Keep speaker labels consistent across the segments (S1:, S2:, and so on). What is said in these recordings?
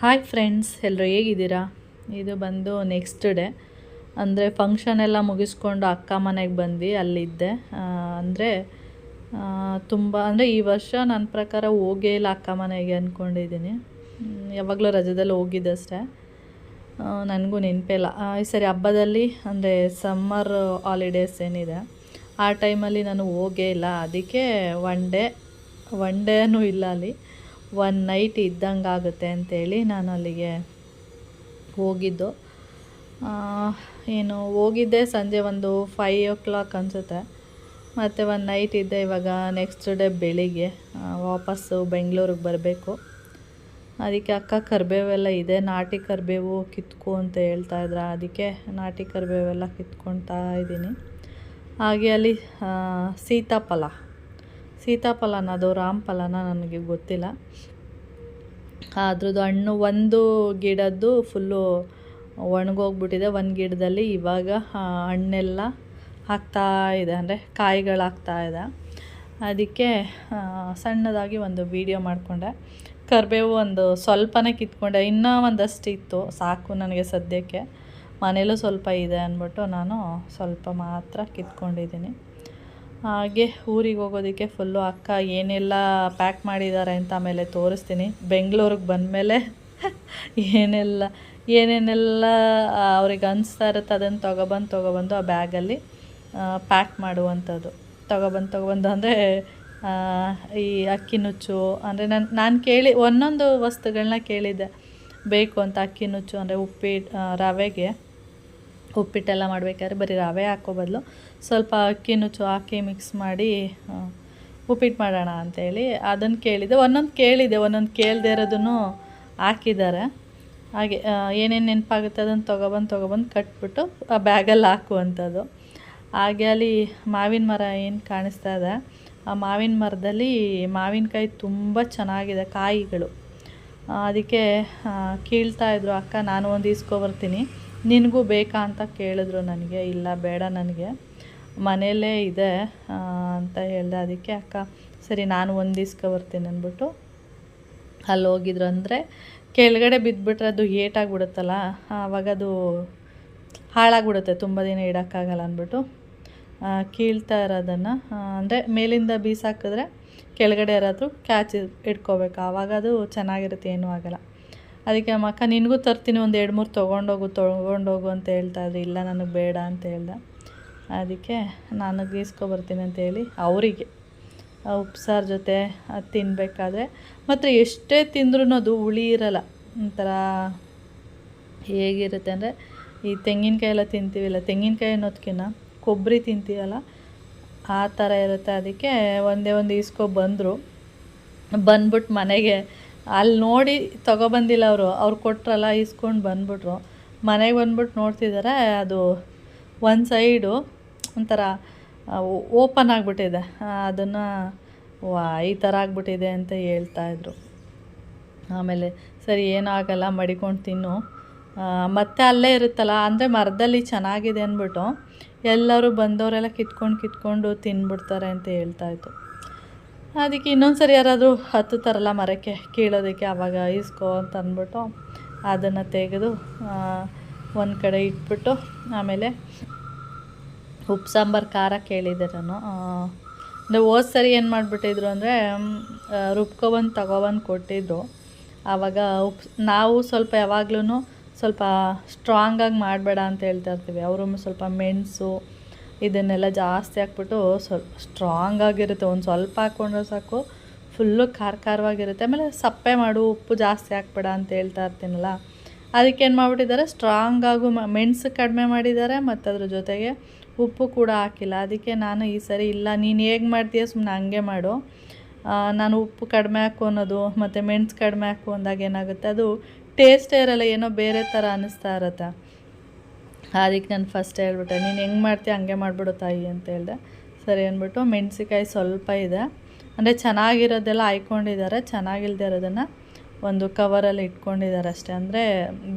S1: Hi friends ಎಲ್ಲರೂ ಹೇಗಿದ್ದೀರಾ? ಇದು ಬಂದು ನೆಕ್ಸ್ಟ್ ಡೇ ಅಂದರೆ ಫಂಕ್ಷನ್ ಎಲ್ಲ ಮುಗಿಸ್ಕೊಂಡು ಅಕ್ಕ ಮನೆಗೆ ಬಂದು ಅಲ್ಲಿದ್ದೆ. ಅಂದರೆ ತುಂಬ, ಅಂದರೆ ಈ ವರ್ಷ ನನ್ನ ಪ್ರಕಾರ ಹೋಗೇ ಇಲ್ಲ ಅಕ್ಕ ಮನೆಗೆ ಅಂದ್ಕೊಂಡಿದ್ದೀನಿ ಯಾವಾಗಲೂ ರಜದಲ್ಲಿ ಹೋಗಿದ್ದಷ್ಟೇ ನನಗೂ ನೆನಪಿಲ್ಲ ಈ ಸರಿ ಹಬ್ಬದಲ್ಲಿ, ಅಂದರೆ ಸಮ್ಮರ್ ಹಾಲಿಡೇಸ್ ಏನಿದೆ, ಆ ಟೈಮಲ್ಲಿ ನಾನು ಹೋಗೇ ಇಲ್ಲ. ಅದಕ್ಕೆ ಒನ್ ಡೇ ಒನ್ ಡೇನೂ ಇಲ್ಲ ಅಲ್ಲಿ. ಒನ್ ನೈಟ್ ಇದ್ದಂಗೆ ಆಗುತ್ತೆ ಅಂತೇಳಿ ನಾನು ಅಲ್ಲಿಗೆ ಹೋಗಿದ್ದು. ಏನು, ಹೋಗಿದ್ದೆ ಸಂಜೆ ಒಂದು ಫೈ ಓ ಕ್ಲಾಕ್ ಅನಿಸುತ್ತೆ. ಮತ್ತು ಒನ್ ನೈಟ್ ಇದ್ದೆ ಇವಾಗ ನೆಕ್ಸ್ಟ್ ಡೇ ಬೆಳಿಗ್ಗೆ ವಾಪಸ್ಸು ಬೆಂಗಳೂರಿಗೆ ಬರಬೇಕು. ಅದಕ್ಕೆ ಅಕ್ಕ ಕರಿಬೇವೆಲ್ಲ ಇದೆ, ನಾಟಿ ಕರಿಬೇವು ಕಿತ್ಕೊ ಅಂತ ಹೇಳ್ತಾ ಇದ್ರ. ಅದಕ್ಕೆ ನಾಟಿ ಕರಿಬೇವೆಲ್ಲ ಕಿತ್ಕೊಳ್ತಾ ಇದ್ದೀನಿ. ಹಾಗೆ ಅಲ್ಲಿ ಸೀತಾಫಲ. ಸೀತಾಫಲನ ಅದು ರಾಮಫಲನ ನನಗೆ ಗೊತ್ತಿಲ್ಲ. ಅದ್ರದ್ದು ಹಣ್ಣು ಒಂದು ಗಿಡದ್ದು ಫುಲ್ಲು ಒಣಗೋಗ್ಬಿಟ್ಟಿದೆ. ಒಂದು ಗಿಡದಲ್ಲಿ ಇವಾಗ ಹಣ್ಣೆಲ್ಲ ಹಾಕ್ತಾ ಇದೆ. ಅಂದರೆ ಕಾಯಿಗಳಾಗ್ತಾ ಇದೆ. ಅದಕ್ಕೆ ಸಣ್ಣದಾಗಿ ಒಂದು ವೀಡಿಯೋ ಮಾಡಿಕೊಂಡೆ. ಕರಿಬೇವು ಒಂದು ಸ್ವಲ್ಪನೇ ಕಿತ್ಕೊಂಡೆ. ಇನ್ನೂ ಒಂದಷ್ಟು ಇತ್ತು. ಸಾಕು ನನಗೆ ಸದ್ಯಕ್ಕೆ. ಮನೇಲೂ ಸ್ವಲ್ಪ ಇದೆ ಅಂದ್ಬಿಟ್ಟು ನಾನು ಸ್ವಲ್ಪ ಮಾತ್ರ ಕಿತ್ಕೊಂಡಿದ್ದೀನಿ. ಹಾಗೆ ಊರಿಗೆ ಹೋಗೋದಕ್ಕೆ ಫುಲ್ಲು ಅಕ್ಕ ಏನೆಲ್ಲ ಪ್ಯಾಕ್ ಮಾಡಿದ್ದಾರೆ ಅಂತ ಆಮೇಲೆ ತೋರಿಸ್ತೀನಿ. ಬೆಂಗಳೂರಿಗೆ ಬಂದಮೇಲೆ ಏನೆಲ್ಲ, ಏನೇನೆಲ್ಲ ಅವ್ರಿಗೆ ಅನಿಸ್ತಾ ಇರುತ್ತೆ ಅದನ್ನು ತೊಗೊಬಂದು ತೊಗೊಬಂದು ಆ ಬ್ಯಾಗಲ್ಲಿ ಪ್ಯಾಕ್ ಮಾಡುವಂಥದ್ದು. ತೊಗೊಬಂದು ತೊಗೊಬಂದು ಅಂದರೆ ಈ ಅಕ್ಕಿ ನುಚ್ಚು, ಅಂದರೆ ನಾನು ನಾನು ಕೇಳಿ, ಒಂದೊಂದು ವಸ್ತುಗಳನ್ನ ಕೇಳಿದ್ದೆ. ಬೇಕು ಅಂತ ಅಕ್ಕಿ ನುಚ್ಚು, ಅಂದರೆ ಉಪ್ಪಿಟ್ಟು ರವೆಗೆ. ಉಪ್ಪಿಟ್ಟೆಲ್ಲ ಮಾಡಬೇಕಾದ್ರೆ ಬರೀ ರವೆ ಹಾಕೋ ಬದಲು ಸ್ವಲ್ಪ ಅಕ್ಕಿ ನುಚ್ಚು ಹಾಕಿ ಮಿಕ್ಸ್ ಮಾಡಿ ಉಪ್ಪಿಟ್ಟು ಮಾಡೋಣ ಅಂತೇಳಿ ಅದನ್ನು ಕೇಳಿದೆ. ಒಂದೊಂದು ಕೇಳಿದೆ, ಒಂದೊಂದು ಕೇಳದೆ ಇರೋದನ್ನು ಹಾಕಿದ್ದಾರೆ. ಹಾಗೆ ಏನೇನು ನೆನಪಾಗುತ್ತೆ ಅದನ್ನು ತೊಗೊಬಂದು ತೊಗೊಬಂದು ಕಟ್ಬಿಟ್ಟು ಆ ಬ್ಯಾಗಲ್ಲಿ ಹಾಕುವಂಥದ್ದು. ಹಾಗೆ ಅಲ್ಲಿ ಮಾವಿನ ಮರ ಏನು ಕಾಣಿಸ್ತಾ ಇದೆ. ಆ ಮಾವಿನ ಮರದಲ್ಲಿ ಮಾವಿನಕಾಯಿ ತುಂಬ ಚೆನ್ನಾಗಿದೆ, ಕಾಯಿಗಳು. ಅದಕ್ಕೆ ಕೀಳ್ತಾ ಇದ್ರು ಅಕ್ಕ, ನಾನು ಒಂದು ಇಸ್ಕೊಬರ್ತೀನಿ ನಿನಗೂ ಬೇಕಾ ಅಂತ ಕೇಳಿದ್ರು ನನಗೆ, ಇಲ್ಲ ಬೇಡ ನನಗೆ. ಮನೆಯಲ್ಲೇ ಇದೆ ಅಂತ ಹೇಳಿದೆ. ಅದಕ್ಕೆ ಅಕ್ಕ, ಸರಿ ನಾನು ಒಂದು ಇಸ್ಕೊಬರ್ತೀನಿ ಅಂದ್ಬಿಟ್ಟು ಅಲ್ಲಿ ಹೋಗಿದ್ರು ಅಂದರೆ ಕೆಳಗಡೆ ಬಿದ್ದುಬಿಟ್ರೆ ಅದು ಏಟಾಗ್ಬಿಡುತ್ತಲ್ಲ, ಆವಾಗ ಅದು ಹಾಳಾಗ್ಬಿಡುತ್ತೆ, ತುಂಬ ದಿನ ಇಡೋಕ್ಕಾಗಲ್ಲ ಅಂದ್ಬಿಟ್ಟು. ಕೀಳ್ತಾ ಇರೋದನ್ನು ಅಂದರೆ ಮೇಲಿಂದ ಬೀಸಾಕಿದ್ರೆ ಕೆಳಗಡೆ ಯಾರಾದರೂ ಕ್ಯಾಚ್ ಇಟ್ಕೋಬೇಕು. ಆವಾಗ ಅದು ಚೆನ್ನಾಗಿರುತ್ತೆ, ಏನೂ ಆಗಲ್ಲ. ಅದಕ್ಕೆ ನಮ್ಮ ಅಕ್ಕ, ನಿನಗೂ ತರ್ತೀನಿ, ಒಂದು ಎರಡು ಮೂರು ತೊಗೊಂಡೋಗು ತೊಗೊಂಡೋಗು ಅಂತ ಹೇಳ್ತಾ ಇದ್ದೆ ಇಲ್ಲ, ನನಗೆ ಬೇಡ ಅಂತ ಹೇಳ್ದೆ. ಅದಕ್ಕೆ ನಾನು ಗೀಸ್ಕೊಬರ್ತೀನಿ ಅಂತೇಳಿ ಅವರಿಗೆ ಉಪ್ಸಾರು ಜೊತೆ ಅದು ತಿನ್ನಬೇಕಾದ್ರೆ ಮತ್ತು ಎಷ್ಟೇ ತಿಂದ್ರೂ ಅದು ಹುಳಿ ಇರಲ್ಲ. ಒಂಥರ ಹೇಗಿರುತ್ತೆ ಅಂದರೆ, ಈ ತೆಂಗಿನಕಾಯಿ ಎಲ್ಲ ತಿಂತೀವಿಲ್ಲ, ತೆಂಗಿನಕಾಯಿ ಅನ್ನೋದಕ್ಕಿಂತ ಕೊಬ್ಬರಿ ತಿಂತೀವಲ್ಲ, ಆ ಥರ ಇರುತ್ತೆ. ಅದಕ್ಕೆ ಒಂದೇ ಒಂದು ಈಸ್ಕೊ ಬಂದರು ಬಂದ್ಬಿಟ್ಟು ಮನೆಗೆ ಅಲ್ಲಿ ನೋಡಿ ತೊಗೊಬಂದಿಲ್ಲ ಅವರು. ಅವ್ರು ಕೊಟ್ರಲ್ಲ ಇಸ್ಕೊಂಡು ಬಂದ್ಬಿಟ್ರು. ಮನೆಗೆ ಬಂದ್ಬಿಟ್ಟು ನೋಡ್ತಿದ್ದಾರೆ ಅದು ಒಂದು ಸೈಡು ಒಂಥರ ಓಪನ್ ಆಗಿಬಿಟ್ಟಿದೆ. ಅದನ್ನು ವಾ ಈ ಥರ ಆಗಿಬಿಟ್ಟಿದೆ ಅಂತ ಹೇಳ್ತಾಯಿದ್ರು ಆಮೇಲೆ, ಸರಿ ಏನೂ ಆಗಲ್ಲ ಮಡಿಕೊಂಡು ತಿನ್ನು. ಮತ್ತೆ ಅಲ್ಲೇ ಇರುತ್ತಲ್ಲ, ಅಂದರೆ ಮರದಲ್ಲಿ ಚೆನ್ನಾಗಿದೆ ಅಂದ್ಬಿಟ್ಟು ಎಲ್ಲರೂ ಬಂದವರೆಲ್ಲ ಕಿತ್ಕೊಂಡು ಕಿತ್ಕೊಂಡು ತಿನ್ಬಿಡ್ತಾರೆ ಅಂತ ಹೇಳ್ತಾಯಿತ್ತು ಅದಕ್ಕೆ ಇನ್ನೊಂದು ಸರಿ ಯಾರಾದರೂ ಹತ್ತುತ್ತಾರಲ್ಲ ಮರಕ್ಕೆ, ಕೀಳೋದಕ್ಕೆ ಆವಾಗ ಇಸ್ಕೋ ಅಂತ ಅಂದ್ಬಿಟ್ಟು ಅದನ್ನು ತೆಗೆದು ಒಂದು ಕಡೆ ಇಟ್ಬಿಟ್ಟು ಆಮೇಲೆ ಉಪ್ಪು, ಸಾಂಬಾರು, ಖಾರ ಕೇಳಿದ್ದೆ ನಾನು. ಅಂದರೆ ಹೋದ ಸರಿ ಏನು ಮಾಡಿಬಿಟ್ಟಿದ್ರು ಅಂದರೆ ರುಬ್ಕೊಬಂದು, ತಗೊಬಂದು ಕೊಟ್ಟಿದ್ರು. ಆವಾಗ ಉಪ್ಪು ನಾವು ಸ್ವಲ್ಪ ಯಾವಾಗ್ಲೂ ಸ್ವಲ್ಪ ಸ್ಟ್ರಾಂಗಾಗಿ ಮಾಡಬೇಡ ಅಂತ ಹೇಳ್ತಾ ಇರ್ತೀವಿ. ಅವರು ಸ್ವಲ್ಪ ಮೆಣಸು ಇದನ್ನೆಲ್ಲ ಜಾಸ್ತಿ ಹಾಕ್ಬಿಟ್ಟು ಸ್ವಲ್ಪ ಸ್ಟ್ರಾಂಗ್ ಆಗಿರುತ್ತೆ. ಒಂದು ಸ್ವಲ್ಪ ಹಾಕ್ಕೊಂಡ್ರೆ ಸಾಕು. ಫುಲ್ಲು ಖಾರ ಖಾರವಾಗಿರುತ್ತೆ ಆಮೇಲೆ ಸಪ್ಪೆ ಮಾಡು, ಉಪ್ಪು ಜಾಸ್ತಿ ಹಾಕ್ಬೇಡ ಅಂತ ಹೇಳ್ತಾ ಇರ್ತೀನಲ್ಲ. ಅದಕ್ಕೆ ಏನು ಮಾಡಿಬಿಟ್ಟಿದ್ದಾರೆ? ಸ್ಟ್ರಾಂಗಾಗು ಮ, ಮೆಣಸು ಕಡಿಮೆ ಮಾಡಿದ್ದಾರೆ. ಮತ್ತು ಅದ್ರ ಜೊತೆಗೆ ಉಪ್ಪು ಕೂಡ ಹಾಕಿಲ್ಲ. ಅದಕ್ಕೆ ನಾನು ಈ ಸರಿ ಇಲ್ಲ. ನೀನು ಹೇಗೆ ಮಾಡ್ತೀಯ? ಸುಮ್ಮನೆ ಹಂಗೆ ಮಾಡು. ನಾನು ಉಪ್ಪು ಕಡಿಮೆ ಹಾಕು ಅನ್ನೋದು, ಮತ್ತು ಮೆಣಸು ಕಡಿಮೆ ಹಾಕು ಅಂದಾಗ ಏನಾಗುತ್ತೆ? ಅದು ಟೇಸ್ಟೇ ಇರಲ್ಲ ಏನೋ ಬೇರೆ ಥರ ಅನ್ನಿಸ್ತಾ ಇರುತ್ತೆ. ಅದಕ್ಕೆ ನಾನು ಫಸ್ಟ್ ಹೇಳ್ಬಿಟ್ಟೆ, ನೀನು ಹೆಂಗೆ ಮಾಡ್ತೀಯ ಹಂಗೆ ಮಾಡಿಬಿಡು ತಾಯಿ ಅಂತ ಹೇಳ್ದೆ. ಸರಿ ಅಂದ್ಬಿಟ್ಟು ಮೆಣಸಿಕಾಯಿ ಸ್ವಲ್ಪ ಇದೆ. ಅಂದರೆ ಚೆನ್ನಾಗಿರೋದೆಲ್ಲ ಹಾಯ್ಕೊಂಡಿದ್ದಾರೆ, ಚೆನ್ನಾಗಿಲ್ದೇ ಇರೋದನ್ನು ಒಂದು ಕವರಲ್ಲಿ ಇಟ್ಕೊಂಡಿದ್ದಾರೆ ಅಷ್ಟೇ. ಅಂದರೆ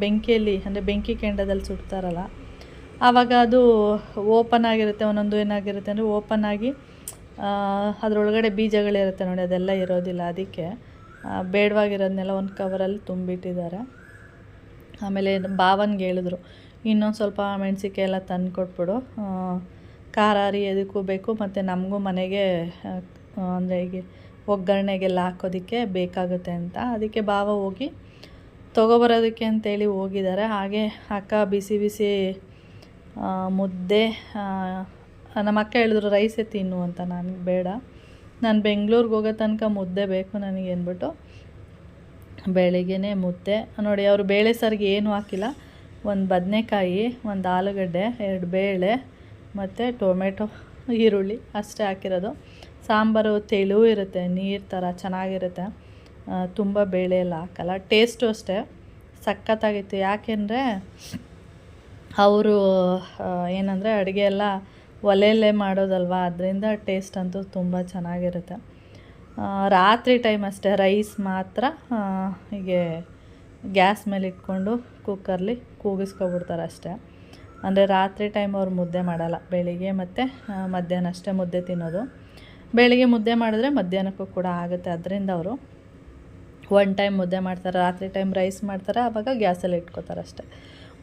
S1: ಬೆಂಕಿಯಲ್ಲಿ, ಅಂದರೆ ಬೆಂಕಿ ಕೆಂಡದಲ್ಲಿ ಸುಡ್ತಾರಲ್ಲ ಆವಾಗ ಅದು ಓಪನ್ ಆಗಿರುತ್ತೆ, ಒಂದೊಂದು ಏನಾಗಿರುತ್ತೆ ಅಂದರೆ ಓಪನ್ ಆಗಿ ಅದರೊಳಗಡೆ ಬೀಜಗಳಿರುತ್ತೆ ನೋಡಿ, ಅದೆಲ್ಲ ಇರೋದಿಲ್ಲ ಅದಕ್ಕೆ. ಬೇಡವಾಗಿರೋದನ್ನೆಲ್ಲ ಒಂದು ಕವರಲ್ಲಿ ತುಂಬಿಟ್ಟಿದ್ದಾರೆ. ಆಮೇಲೆ ಭಾವನ್ಗೆ ಹೇಳಿದ್ರು ಇನ್ನೊಂದು ಸ್ವಲ್ಪ ಮೆಣಸಿಕಾಯಿ ಎಲ್ಲ ತಂದು ಕೊಟ್ಬಿಡು. ಖಾರ ರೀ ಎದಕ್ಕೂ ಬೇಕು, ಮತ್ತು ನಮಗೂ ಮನೆಗೆ ಅಂದರೆ ಹೀಗೆ ಒಗ್ಗರಣೆಗೆಲ್ಲ ಹಾಕೋದಕ್ಕೆ ಬೇಕಾಗುತ್ತೆ ಅಂತ. ಅದಕ್ಕೆ ಭಾವ ಹೋಗಿ ತೊಗೊಬರೋದಕ್ಕೆ ಅಂತೇಳಿ ಹೋಗಿದ್ದಾರೆ. ಹಾಗೆ ಅಕ್ಕ ಬಿಸಿ ಬಿಸಿ ಮುದ್ದೆ ನಮ್ಮ ಅಕ್ಕ ಹೇಳಿದ್ರು ರೈಸೇ ತಿನ್ನು ಅಂತ ನನಗೆ ಬೇಡ. ನಾನು ಬೆಂಗ್ಳೂರಿಗೆ ಹೋಗೋ ತನಕ ಮುದ್ದೆ ಬೇಕು ನನಗೆ ಅಂದ್ಬಿಟ್ಟು ಬೆಳಿಗ್ಗೆ ಮುದ್ದೆ. ನೋಡಿ, ಅವರು ಬೇಳೆ ಸಾರಿಗೆ ಏನೂ ಹಾಕಿಲ್ಲ. ಒಂದು ಬದನೆಕಾಯಿ, ಒಂದು ಆಲೂಗಡ್ಡೆ, ಎರಡು ಬೇಳೆ ಮತ್ತು ಟೊಮೆಟೊ, ಈರುಳ್ಳಿ ಅಷ್ಟೇ ಹಾಕಿರೋದು. ಸಾಂಬಾರು, ತೆಳು ಇರುತ್ತೆ, ನೀರು ಥರ ಚೆನ್ನಾಗಿರುತ್ತೆ. ತುಂಬ ಬೇಳೆ ಎಲ್ಲ ಹಾಕಲ್ಲ. ಟೇಸ್ಟು ಅಷ್ಟೇ. ಸಖತ್ತಾಗಿತ್ತು. ಯಾಕೆಂದರೆ ಅವರು ಏನಂದರೆ ಅಡುಗೆ ಎಲ್ಲ ಒಲೆಯಲ್ಲೇ ಮಾಡೋದಲ್ವ? ಅದರಿಂದ ಟೇಸ್ಟ್ ಅಂತೂ ತುಂಬ ಚೆನ್ನಾಗಿರುತ್ತೆ. ರಾತ್ರಿ ಟೈಮ್ ಅಷ್ಟೇ ರೈಸ್ ಮಾತ್ರ ಹೀಗೆ ಗ್ಯಾಸ್ ಮೇಲೆ ಇಟ್ಕೊಂಡು ಕುಕ್ಕರ್ಲಿ ಕೂಗಿಸ್ಕೊಬಿಡ್ತಾರೆ ಅಷ್ಟೇ. ಅಂದರೆ ರಾತ್ರಿ ಟೈಮ್ ಅವ್ರು ಮುದ್ದೆ ಮಾಡಲ್ಲ. ಬೆಳಿಗ್ಗೆ ಮತ್ತು ಮಧ್ಯಾಹ್ನ ಅಷ್ಟೇ ಮುದ್ದೆ ತಿನ್ನೋದು. ಬೆಳಿಗ್ಗೆ ಮುದ್ದೆ ಮಾಡಿದ್ರೆ ಮಧ್ಯಾಹ್ನಕ್ಕೂ ಕೂಡ ಆಗುತ್ತೆ ಅದರಿಂದ ಅವರು. ಒನ್ ಟೈಮ್ ಮುದ್ದೆ ಮಾಡ್ತಾರೆ, ರಾತ್ರಿ ಟೈಮ್ ರೈಸ್ ಮಾಡ್ತಾರೆ ಆವಾಗ ಗ್ಯಾಸಲ್ಲಿ ಇಟ್ಕೋತಾರೆ ಅಷ್ಟೇ.